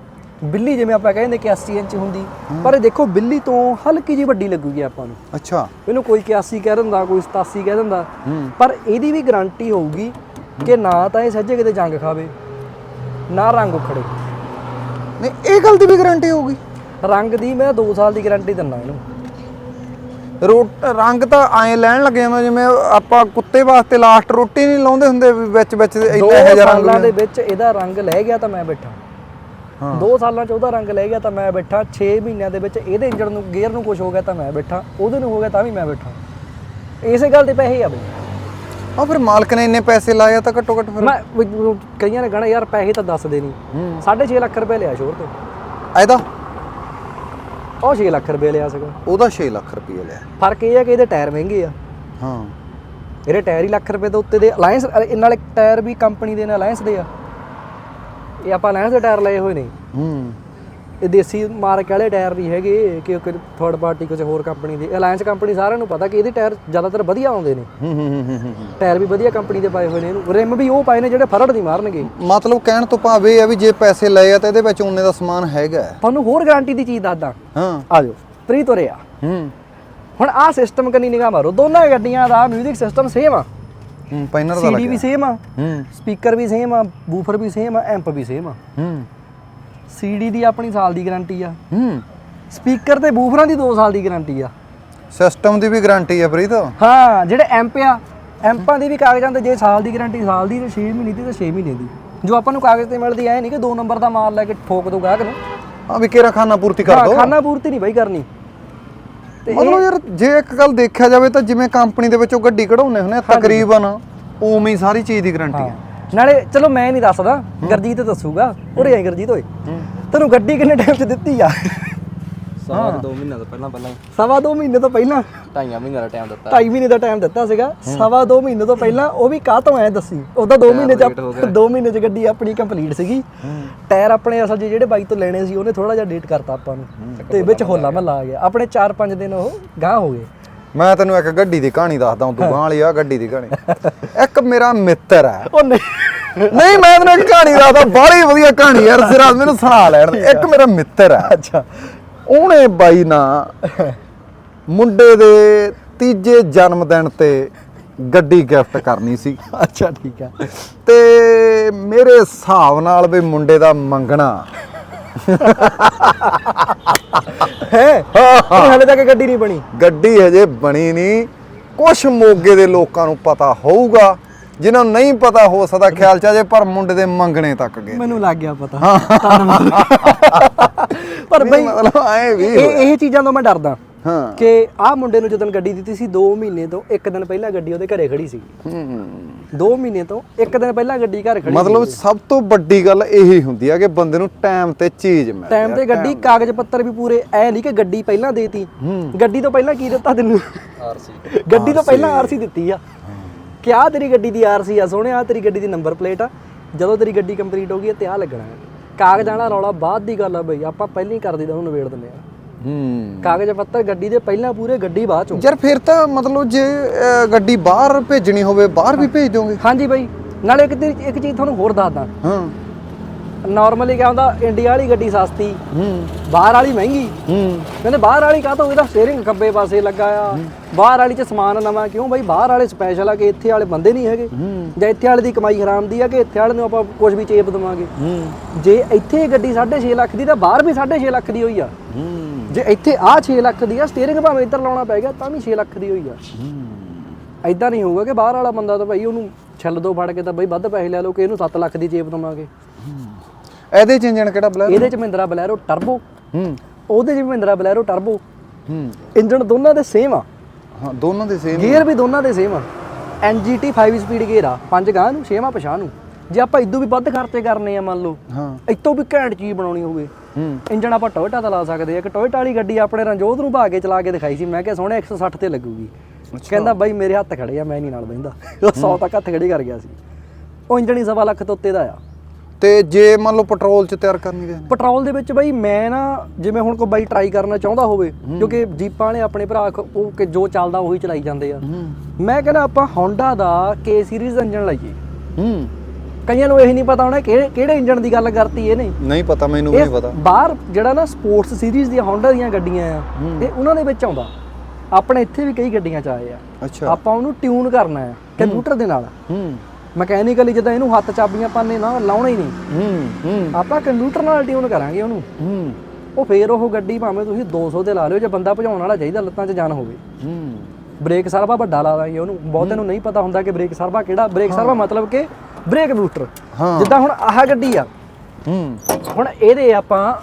ਬਿੱਲੀ ਜਿਵੇਂ ਆਪਾਂ ਕਹਿੰਦੇ 81 ਇੰਚ ਹੁੰਦੀ ਪਰ ਇਹ ਦੇਖੋ ਬਿੱਲੀ ਤੋਂ ਹਲਕੀ ਜੀ ਵੱਡੀ ਲੱਗੂਗੀ ਆਪਾਂ ਨੂੰ। ਅੱਛਾ। ਇਹਨੂੰ ਕੋਈ 81 ਕਹਿ ਦਿੰਦਾ ਕੋਈ 87 ਕਹਿ ਦਿੰਦਾ ਪਰ ਇਹਦੀ ਵੀ ਗਾਰੰਟੀ ਹੋਊਗੀ ਕਿ ਨਾ ਤਾਂ ਇਹ ਸੱਜੇ ਕਿਤੇ ਜੰਗ ਖਾਵੇ ਨਾ ਰੰਗ ਉਖੜੇ। ਨਹੀਂ ਇਹ ਗੱਲ ਦੀ ਵੀ ਗਾਰੰਟੀ ਹੋਊਗੀ। ਰੰਗ ਦੀ ਮੈਂ 2 ਸਾਲ ਦੀ ਗਾਰੰਟੀ ਦਿੰਦਾ ਇਹਨੂੰ। ਰੋਟ ਰੰਗ ਤਾਂ ਐਂ ਲੈਣ ਲੱਗੇ ਜਾਂਦਾ ਜਿਵੇਂ ਆਪਾਂ ਕੁੱਤੇ ਵਾਸਤੇ ਲਾਸਟ ਰੋਟੀ ਨਹੀਂ ਲਾਉਂਦੇ ਹੁੰਦੇ ਵਿੱਚ ਵਿੱਚ ਇੰਨਾ ਇਹੋ ਜਿਹਾ ਰੰਗ ਸਾਲਾਂ ਦੇ ਵਿੱਚ ਇਹਦਾ ਰੰਗ ਲੈ ਗਿਆ ਤਾਂ ਮੈਂ ਬੈਠਾ। 2 ਸਾਲਾਂ ਚ ਉਹਦਾ ਰੰਗ ਲੈ ਗਿਆ ਤਾਂ ਮੈਂ ਬੈਠਾ 6 ਮਹੀਨਿਆਂ ਦੇ ਵਿੱਚ ਇਹਦੇ ਇੰਜਣ ਨੂੰ ਗੇਅਰ ਨੂੰ ਕੁਝ ਹੋ ਗਿਆ ਤਾਂ ਮੈਂ ਬੈਠਾ ਉਹਦੇ ਨੂੰ ਹੋ ਗਿਆ ਤਾਂ ਵੀ ਮੈਂ ਬੈਠਾ। ਇਸੇ ਗੱਲ ਦੇ ਪੈਸੇ ਆ ਬਈ। ਆ ਫਿਰ ਮਾਲਕ ਨੇ ਇੰਨੇ ਪੈਸੇ ਲਾਏ ਆ ਤਾਂ ਘੱਟੋ ਘੱਟ ਫਿਰ ਮੈਂ ਕਈਆਂ ਨੇ ਕਹਣਾ ਯਾਰ ਪੈਸੇ ਤਾਂ ਦੱਸ ਦੇ ਨਹੀਂ ਹੂੰ। 6.5 ਲੱਖ ਰੁਪਏ ਲਿਆ ਸ਼ੋਰ ਤੋਂ। ਇਹਦਾ? ਉਹ 6 ਲੱਖ ਰੁਪਏ ਲਿਆ ਸੀਗਾ। ਉਹਦਾ 6 ਲੱਖ ਰੁਪਏ ਲਿਆ। ਫ਼ਰਕ ਇਹ ਹੈ ਕਿ ਇਹਦੇ ਟਾਇਰ ਮਹਿੰਗੇ ਆ। ਹਾਂ। ਇਹਦੇ ਟਾਇਰ ਹੀ ਲੱਖ ਰੁਪਏ ਦੇ ਉੱਤੇ ਦੇ। ਅਲਾਈਅੰਸ ਨਾਲੇ ਟਾਇਰ ਵੀ ਕੰਪਨੀ ਦੇ ਨੇ ਅਲਾਈਅੰਸ ਦੇ ਆ। ਇਹ ਆਪਾਂ ਲੈਂਸ ਦੇ ਟਾਇਰ ਲਏ ਹੋਏ ਨੇ। ਹੂੰ। ਇਹ ਦੇਸੀ ਮਾਰਕ ਵਾਲੇ ਟਾਇਰ ਨਹੀਂ ਹੈਗੇ ਕਿ ਥਰਡ ਪਾਰਟੀ ਕਿਸੇ ਹੋਰ ਕੰਪਨੀ ਦੇ। ਅਲਾਈਅੰਸ ਕੰਪਨੀ ਸਾਰਿਆਂ ਨੂੰ ਪਤਾ ਕਿ ਇਹਦੇ ਟਾਇਰ ਜ਼ਿਆਦਾਤਰ ਵਧੀਆ ਆਉਂਦੇ ਨੇ। ਹੂੰ ਹੂੰ ਹੂੰ, ਹੂੰ ਹੂੰ। ਟਾਇਰ ਵੀ ਵਧੀਆ ਕੰਪਨੀ ਦੇ ਪਾਏ ਹੋਏ ਨੇ। ਇਹਨੂੰ ਰਿਮ ਵੀ ਉਹ ਪਾਏ ਨੇ ਜਿਹੜੇ ਫਰੜ ਨਹੀਂ ਮਾਰਨਗੇ। ਮਤਲਬ ਕਹਿਣ ਤੋਂ ਭਾਵ ਇਹ ਆ ਵੀ ਜੇ ਪੈਸੇ ਲਏ ਆ ਤਾਂ ਇਹਦੇ ਵਿੱਚ ਉਹਨੇ ਦਾ ਸਮਾਨ ਹੈਗਾ। ਤੁਹਾਨੂੰ ਹੋਰ ਗਾਰੰਟੀ ਦੀ ਚੀਜ਼ ਦੱਸਦਾ। ਹਾਂ। ਆ ਜਾਓ ਫ੍ਰੀ ਤੁਰਿਆ ਹੂੰ। ਹੁਣ ਆਹ ਸਿਸਟਮ ਕੰਨੀ ਨਿਗਾਹ ਮਾਰੋ। ਦੋਨਾਂ ਗੱਡੀਆਂ ਦਾ 뮤직 ਸਿਸਟਮ ਸੇਮ ਆ। ਹੂੰ ਪੈਨਰ ਦਾ ਸੀਡੀ ਲੱਗਿਆ ਵੀ ਸੇਮ ਆ। ਹੂੰ। ਸਪੀਕਰ ਵੀ ਸੇਮ ਆ ਬੂਫਰ ਵੀ ਸੇਮ ਆ ਐਂਪ ਵੀ ਸੇਮ ਆ। ਹੂੰ। ਸੀਡੀ ਦੀ ਆਪਣੀ ਸਾਲ ਦੀ ਗਾਰੰਟੀ ਆ। ਹੂੰ। ਸਪੀਕਰ ਤੇ ਬੂਫਰਾਂ ਦੀ 2 ਸਾਲ ਦੀ ਗਾਰੰਟੀ ਆ। ਸਿਸਟਮ ਦੀ ਵੀ ਗਾਰੰਟੀ ਹੈ ਪ੍ਰੀਤ। ਹਾਂ ਜਿਹੜੇ ਐਂਪ ਆ ਐਂਪਾਂ ਦੀ ਵੀ ਕਾਗਜ਼ਾਂ ਤੇ ਜੇ ਸਾਲ ਦੀ ਗਾਰੰਟੀ ਸਾਲ ਦੀ ਤੇ 6 ਮਹੀਨੇ ਦੀ ਤੇ 6 ਮਹੀਨੇ ਦੀ। ਜੋ ਆਪਾਂ ਨੂੰ ਕਾਗਜ਼ ਤੇ ਮਿਲਦੀ ਐ ਨਹੀਂ ਕਿ 2 ਨੰਬਰ ਦਾ ਮਾਲ ਲੈ ਕੇ ਠੋਕ ਦੋ ਗਾਹਕ ਨੂੰ। ਆ ਵੀ ਕਿਹੜਾ ਖਾਨਾ ਪੂਰਤੀ ਕਰ ਦੋ। ਖਾਨਾ ਪੂਰਤੀ ਨਹੀਂ ਬਾਈ ਕਰਨੀ। ਮਤਲਬ ਯਾਰ ਜੇ ਇੱਕ ਗੱਲ ਦੇਖਿਆ ਜਾਵੇ ਤਾਂ ਜਿਵੇਂ ਕੰਪਨੀ ਦੇ ਵਿੱਚੋਂ ਗੱਡੀ ਕਢਾਉਨੇ ਹੁੰਦੇ ਆ ਤਕਰੀਬਨ ਉਵੇਂ ਹੀ ਸਾਰੀ ਚੀਜ਼ ਦੀ ਗਾਰੰਟੀ ਹੈ। ਨਾਲੇ ਚਲੋ ਮੈਂ ਨਹੀਂ ਦੱਸਦਾ ਗਰਜੀਤ ਦੱਸੂਗਾ ਉਰੇ ਆਈ ਗਰਜੀਤ ਓਏ। ਤੈਨੂੰ ਗੱਡੀ ਕਿੰਨੇ ਟਾਈਮ 'ਚ ਦਿੱਤੀ ਆ? ਸਵਾ ਦੋ ਮਹੀਨਾ ਤੋਂ ਪਹਿਲਾਂ ਪਹਿਲਾਂ ਸਵਾ ਦੋ ਮਹੀਨੇ ਤੋਂ ਪਹਿਲਾਂ? ਢਾਈਆਂ ਮਹੀਨੇ ਦਾ ਟਾਈਮ ਦਿੱਤਾ। ਢਾਈ ਮਹੀਨੇ ਦਾ ਟਾਈਮ ਦਿੱਤਾ ਸੀਗਾ। ਸਵਾ ਦੋ ਮਹੀਨੇ ਤੋਂ ਪਹਿਲਾਂ ਉਹ ਵੀ ਕਾਹ ਤੋਂ ਐ ਦੱਸੀ? ਉਹਦਾ 2 ਮਹੀਨੇ ਚ ਦੋ ਮਹੀਨੇ ਚ ਗੱਡੀ ਆਪਣੀ ਕੰਪਲੀਟ ਸੀਗੀ। ਟਾਇਰ ਆਪਣੇ ਅਸਲ 'ਚ ਜਿਹੜੇ ਬਾਈਕ ਤੋਂ ਲੈਣੇ ਸੀ ਉਹਨੇ ਥੋੜਾ ਜਿਹਾ ਡੇਟ ਕਰਤਾ ਆਪਾਂ ਨੂੰ। ਤੇ ਵਿੱਚ ਹੋਲਾ ਮਹੱਲਾ ਆ ਗਿਆ। ਆਪਣੇ 4-5 ਦਿਨ ਉਹ ਗਾਂ ਹੋ ਗਏ। ਮੈਂ ਤੈਨੂੰ ਇੱਕ ਗੱਡੀ ਦੀ ਕਹਾਣੀ ਦੱਸਦਾ ਤੂੰ ਗਾਂ ਵਾਲੀ ਆ ਗੱਡੀ ਦੀ ਕਹਾਣੀ। ਇੱਕ ਮੇਰਾ ਮਿੱਤਰ ਹੈ। ਉਹ ਨਹੀਂ। ਨਹੀਂ ਮੈਂ ਤੈਨੂੰ ਇੱਕ ਕਹਾਣੀ ਦੱਸਦਾ ਬੜੀ ਵਧੀਆ ਕਹਾਣੀ ਯਾਰ ਜ਼ਰਾ ਮੈਨੂੰ ਸੁਣਾ ਲੈਣ ਦੇ। ਇੱਕ ਮੇਰਾ ਮਿੱਤਰ ਹੈ। ਅੱਛਾ। ਉਹਨੇ ਬਾਈ ਨਾ ਮੁੰਡੇ ਦੇ ਤੀਜੇ ਜਨਮ ਦਿਨ ਤੇ ਗੱਡੀ ਗਿਫਟ ਕਰਨੀ ਸੀ। ਅੱਛਾ ਠੀਕ ਆ। ਤੇ ਮੇਰੇ ਹਿਸਾਬ ਨਾਲ ਵੀ ਮੁੰਡੇ ਦਾ ਮੰਗਣਾ। ਹੈ? ਹਲੇ ਤੱਕ ਗੱਡੀ ਨਹੀਂ ਬਣੀ। ਗੱਡੀ ਹਜੇ ਬਣੀ ਨਹੀਂ। ਕੁਛ ਮੋਗੇ ਦੇ ਲੋਕਾਂ ਨੂੰ ਪਤਾ ਹੋਊਗਾ। ਜਿਨ੍ਹਾਂ ਨੂੰ ਨਹੀਂ ਪਤਾ ਹੋ ਸਕਦਾ ਖਿਆਲ ਚ ਜੇ ਪਰ ਮੁੰਡੇ ਦੇ ਮੰਗਣੇ ਤੱਕ ਗਏ। ਮੈਨੂੰ ਲੱਗ ਗਿਆ ਪਤਾ। ਪਰ ਬਈ ਮਤਲਬ ਐ ਵੀ ਇਹ ਇਹ ਚੀਜ਼ਾਂ ਤੋਂ ਮੈਂ ਡਰਦਾ। ਹਾਂ। ਕਿ ਆਹ ਮੁੰਡੇ ਨੂੰ ਜਦੋਂ ਗੱਡੀ ਦਿੱਤੀ ਸੀ 2 ਮਹੀਨੇ ਤੋਂ ਇੱਕ ਦਿਨ ਪਹਿਲਾਂ ਗੱਡੀ ਉਹਦੇ ਘਰੇ ਖੜੀ ਸੀ। ਹੂੰ। 2 ਮਹੀਨੇ ਤੋਂ ਇੱਕ ਦਿਨ ਪਹਿਲਾਂ ਗੱਡੀ ਘਰ ਖੜੀ ਮਤਲਬ ਸਭ ਤੋਂ ਵੱਡੀ ਗੱਲ ਇਹੀ ਹੁੰਦੀ ਆ ਕਿ ਬੰਦੇ ਨੂੰ ਟਾਈਮ ਤੇ ਚੀਜ਼ ਮਿਲੇ ਟਾਈਮ ਤੇ ਗੱਡੀ ਕਾਗਜ਼ ਪੱਤਰ ਵੀ ਪੂਰੇ ਐ ਨਹੀਂ ਕਿ ਗੱਡੀ ਪਹਿਲਾਂ ਦੇਤੀ। ਗੱਡੀ ਤੋਂ ਪਹਿਲਾਂ ਕੀ ਦਿੱਤਾ ਤੈਨੂੰ? ਆਰਸੀ ਗੱਡੀ ਤੋਂ ਪਹਿਲਾਂ ਆਰਸੀ ਦਿੱਤੀ ਆ। ਕਿ ਆਹ ਤੇਰੀ ਗੱਡੀ ਦੀ ਆਰਸੀ ਆ ਸੋਹਣਿਆ ਆਹ ਤੇਰੀ ਗੱਡੀ ਦੀ ਨੰਬਰ ਪਲੇਟ ਆ। ਜਦੋਂ ਤੇਰੀ ਗੱਡੀ ਕੰਪਲੀਟ ਹੋ ਗਈ ਤੇ ਆ ਲੱਗਣਾ। ਹੈ ਕਾਗਜ਼ਾਂ ਵਾਲਾ ਰੌਲਾ ਬਾਅਦ ਦੀ ਗੱਲ ਆ ਬਈ ਆਪਾਂ ਪਹਿਲਾਂ ਹੀ ਕਰ ਦਈਦਾ ਉਹਨੂੰ ਨਵੇੜ ਦਿੰਦੇ ਆ। ਹੂੰ। ਕਾਗਜ਼ ਪੱਤਰ ਗੱਡੀ ਦੇ ਪਹਿਲਾਂ ਪੂਰੇ ਗੱਡੀ ਬਾਅਦ ਚੋਂ। ਯਾਰ ਫਿਰ ਤਾਂ ਮਤਲਬ ਜੇ ਅਹ, ਗੱਡੀ ਬਾਹਰ ਭੇਜਣੀ ਹੋਵੇ ਬਾਹਰ ਵੀ ਭੇਜ ਦੋਗੇ ਹਾਂਜੀ ਬਾਈ ਨਾਲੇ ਇੱਕ ਤੇ ਇੱਕ ਚੀਜ਼ ਤੁਹਾਨੂੰ ਹੋਰ ਦੱਸਦਾ। ਹਾਂ। ਨਾਰਮਲੀ ਕਿਹਾ ਹੁੰਦਾ ਇੰਡੀਆ ਵਾਲੀ ਗੱਡੀ ਸਸਤੀ ਹੂੰ। ਬਾਹਰ ਵਾਲੀ ਮਹਿੰਗੀ। ਹੂੰ। ਕਹਿੰਦੇ ਬਾਹਰ ਵਾਲੀ ਕਾਹ ਤੋਂ ਇਹਦਾ ਸਟੀਅਰਿੰਗ ਖੱਬੇ ਪਾਸੇ ਲੱਗਾ ਆ। ਬਾਹਰ ਵਾਲੀ ਚ ਸਮਾਨ ਨਵਾਂ ਕਿਉਂ ਬਾਈ? ਬਾਹਰ ਵਾਲੇ ਸਪੈਸ਼ਲ ਆ ਕਿ ਇੱਥੇ ਵਾਲੇ ਬੰਦੇ ਨਹੀਂ ਹੈਗੇ। ਜਾਂ ਇੱਥੇ ਵਾਲੇ ਦੀ ਕਮਾਈ ਹਰਾਮ ਦੀ ਆ ਕਿ ਇੱਥੇ ਵਾਲੇ ਨੂੰ ਆਪਾਂ ਕੁਝ ਵੀ ਚੇਪ ਦਵਾਂਗੇ। ਹੂੰ। ਜੇ ਇੱਥੇ ਗੱਡੀ 6.5 ਲੱਖ ਦੀ ਤਾਂ ਬਾਹਰ ਵੀ 6.5 ਲੱਖ ਦੀ ਹੋਈ ਆ। ਹੂੰ। ਜੇ ਇੱਥੇ ਆ 6 ਲੱਖ ਦੀ ਆ ਸਟੀਅਰਿੰਗ ਭਾਵੇਂ ਇੱਧਰ ਲਾਉਣਾ ਪੈ ਗਿਆ ਤਾਂ ਵੀ 6 ਲੱਖ ਦੀ ਹੋਈ ਆ। ਐਦਾਂ ਨਹੀਂ ਹੋਊਗਾ ਕਿ ਬਾਹਰ ਵਾਲਾ ਬੰਦਾ ਤਾਂ ਭਾਈ ਉਹਨੂੰ ਛੱਲ ਦੋ ਫੜ ਕੇ ਤਾਂ ਬਈ ਵੱਧ ਪੈਸੇ ਲੈ ਲਓ ਕਿ ਇਹਨੂੰ 7 ਲੱਖ ਦੀ ਚੇਪ ਦਵਾਂਗੇ। ਇਹਦੇ ਚ ਇੰਜਣ ਕਿਹੜਾ ਬਲੈਕ ਇਹਦੇ ਚ ਮਹਿੰਦਰਾ ਬਲੈਰੋ ਟਰਬੋ। ਹੂੰ। ਉਹਦੇ ਚ ਵੀ ਮਹਿੰਦਰਾ ਬਲੈਰੋ ਟਰਬੋ। ਹੂੰ। ਇੰਜਨ ਦੋਨਾਂ ਦੇ ਸੇਮ ਆ। ਹਾਂ ਦੋਨੋਂ ਦੇ ਸੇਮ ਗੇਅਰ ਵੀ ਦੋਨਾਂ ਦੇ ਸੇਮ ਆ। NGT 5 ਸਪੀਡ ਗੇਅਰ ਆ ਪੰਜ ਗਾਂ ਨੂੰ ਛੇਵਾਂ ਪਛਾਣ ਨੂੰ। ਜੇ ਆਪਾਂ ਇਦੋਂ ਵੀ ਵੱਧ ਖਰਚੇ ਕਰਨੇ ਆ ਮੰਨ ਲਓ ਹਾਂ। ਇਤੋਂ ਵੀ ਘੈਂਟ ਚੀਜ਼ ਬਣਾਉਣੀ ਹੋਵੇ। ਹੂੰ। ਇੰਜਨ ਆਪਾਂ ਟੋਇਟਾ ਦਾ ਲਾ ਸਕਦੇ ਆ। ਇੱਕ ਟੋਇਟਾ ਵਾਲੀ ਗੱਡੀ ਆਪਣੇ ਰਣਜੋਤ ਨੂੰ ਭਾ ਕੇ ਚਲਾ ਕੇ ਦਿਖਾਈ ਸੀ। ਮੈਂ ਕਿਹਾ ਸੋਹਣੇ 160 ਤੇ ਲੱਗੂਗੀ। ਕਹਿੰਦਾ ਬਾਈ ਮੇਰੇ ਹੱਥ ਖੜੇ ਆ ਮੈਂ ਨਹੀਂ ਨਾਲ ਬਹਿੰਦਾ। ਉਹ 100 ਤੱਕ ਹੱਥ ਖੜੀ ਕਰ ਗਿਆ ਸੀ। ਉਹ ਇੰਜਨ ਹੀ ਸਵਾ ਲੱਖ ਤੋਂ ਉੱਤੇ ਦਾ ਆ। ਤੇ ਜੇ ਮੰਨ ਲਓ ਪੈਟਰੋਲ ਚ ਤਿਆਰ ਕਰਨੀ ਦੇ ਪੈਟਰੋਲ ਦੇ ਵਿੱਚ ਬਾਈ ਮੈਂ ਨਾ ਜਿਵੇਂ ਹੁਣ ਕੋਈ ਬਾਈ ਟਰਾਈ ਕਰਨਾ ਚਾਹੁੰਦਾ ਹੋਵੇ ਕਿਉਂਕਿ ਜੀਪਾਂ ਵਾਲੇ ਆਪਣੇ ਭਰਾ ਉਹ ਕਿ ਜੋ ਚੱਲਦਾ ਉਹੀ ਚਲਾਈ ਜਾਂਦੇ ਆ। ਮੈਂ ਕਹਿੰਦਾ ਆਪਾਂ Honda ਦਾ K ਸੀਰੀਜ਼ ਇੰਜਨ ਲਾਈਏ। ਹੂੰ। ਕਈਆਂ ਨੂੰ ਇਹ ਨਹੀਂ ਪਤਾ ਹੋਣਾ ਕਿਹੜੇ ਕਿਹੜੇ ਇੰਜਨ ਦੀ ਗੱਲ ਕਰਤੀ ਇਹਨੇ। ਨਹੀਂ ਪਤਾ ਮੈਨੂੰ ਵੀ ਨਹੀਂ ਪਤਾ। ਬਾਹਰ ਜਿਹੜਾ ਨਾ ਸਪੋਰਟਸ ਸੀਰੀਜ਼ ਦੀਆਂ Honda ਦੀਆਂ ਗੱਡੀਆਂ ਆ ਇਹ ਉਹਨਾਂ ਦੇ ਵਿੱਚ ਆਉਂਦਾ। ਆਪਣੇ ਇੱਥੇ ਵੀ ਕਈ ਗੱਡੀਆਂ ਚ ਆਏ ਆ। ਅੱਛਾ। ਆਪਾਂ ਉਹਨੂੰ ਟਿਊਨ ਕਰਨਾ ਹੈ। ਕੰਪਿਊਟਰ ਦੇ ਨਾਲ। ਹੂੰ। ਮਕੈਨੀਕਲੀ ਜਦੋਂ ਇਹਨੂੰ ਹੱਥ ਚਾਬੀਆਂ ਪਾਣੇ ਨਾ ਲਾਉਣਾ ਹੀ ਨਹੀਂ। ਹੂੰ ਹੂੰ। ਆਪਾਂ ਕੰਪਿਊਟਰ ਨਾਲ ਟਿਊਨ ਕਰਾਂਗੇ ਉਹਨੂੰ। ਹੂੰ। ਉਹ ਫੇਰ ਉਹ ਗੱਡੀ ਭਾਵੇਂ ਤੁਸੀਂ 200 ਤੇ ਲਾ ਲਿਓ ਜੇ ਬੰਦਾ ਭਜਾਉਣ ਵਾਲਾ ਚਾਹੀਦਾ ਲੱਤਾਂ 'ਚ ਜਾਨ ਹੋਵੇ। ਹੂੰ। ਬ੍ਰੇਕ ਸਰਵਾ ਵੱਡਾ ਲਾ ਦਾਂਗੇ ਉਹਨੂੰ। ਬਹੁਤੇ ਨੂੰ ਨਹੀਂ ਪਤਾ ਹੁੰਦਾ ਕਿ ਬ੍ਰੇਕ ਸਰਵਾ ਕਿਹੜਾ। ਬ੍ਰੇਕ ਸਰਵਾ ਮਤਲਬ ਕਿ ਬ੍ਰੇਕ ਬੂਸਟਰ ਹਾਂ। ਜਿੱਦਾਂ ਹੁਣ ਆਹ ਗੱਡੀ ਆ। ਹੂੰ। ਹੁਣ ਇਹਦੇ ਆਪਾਂ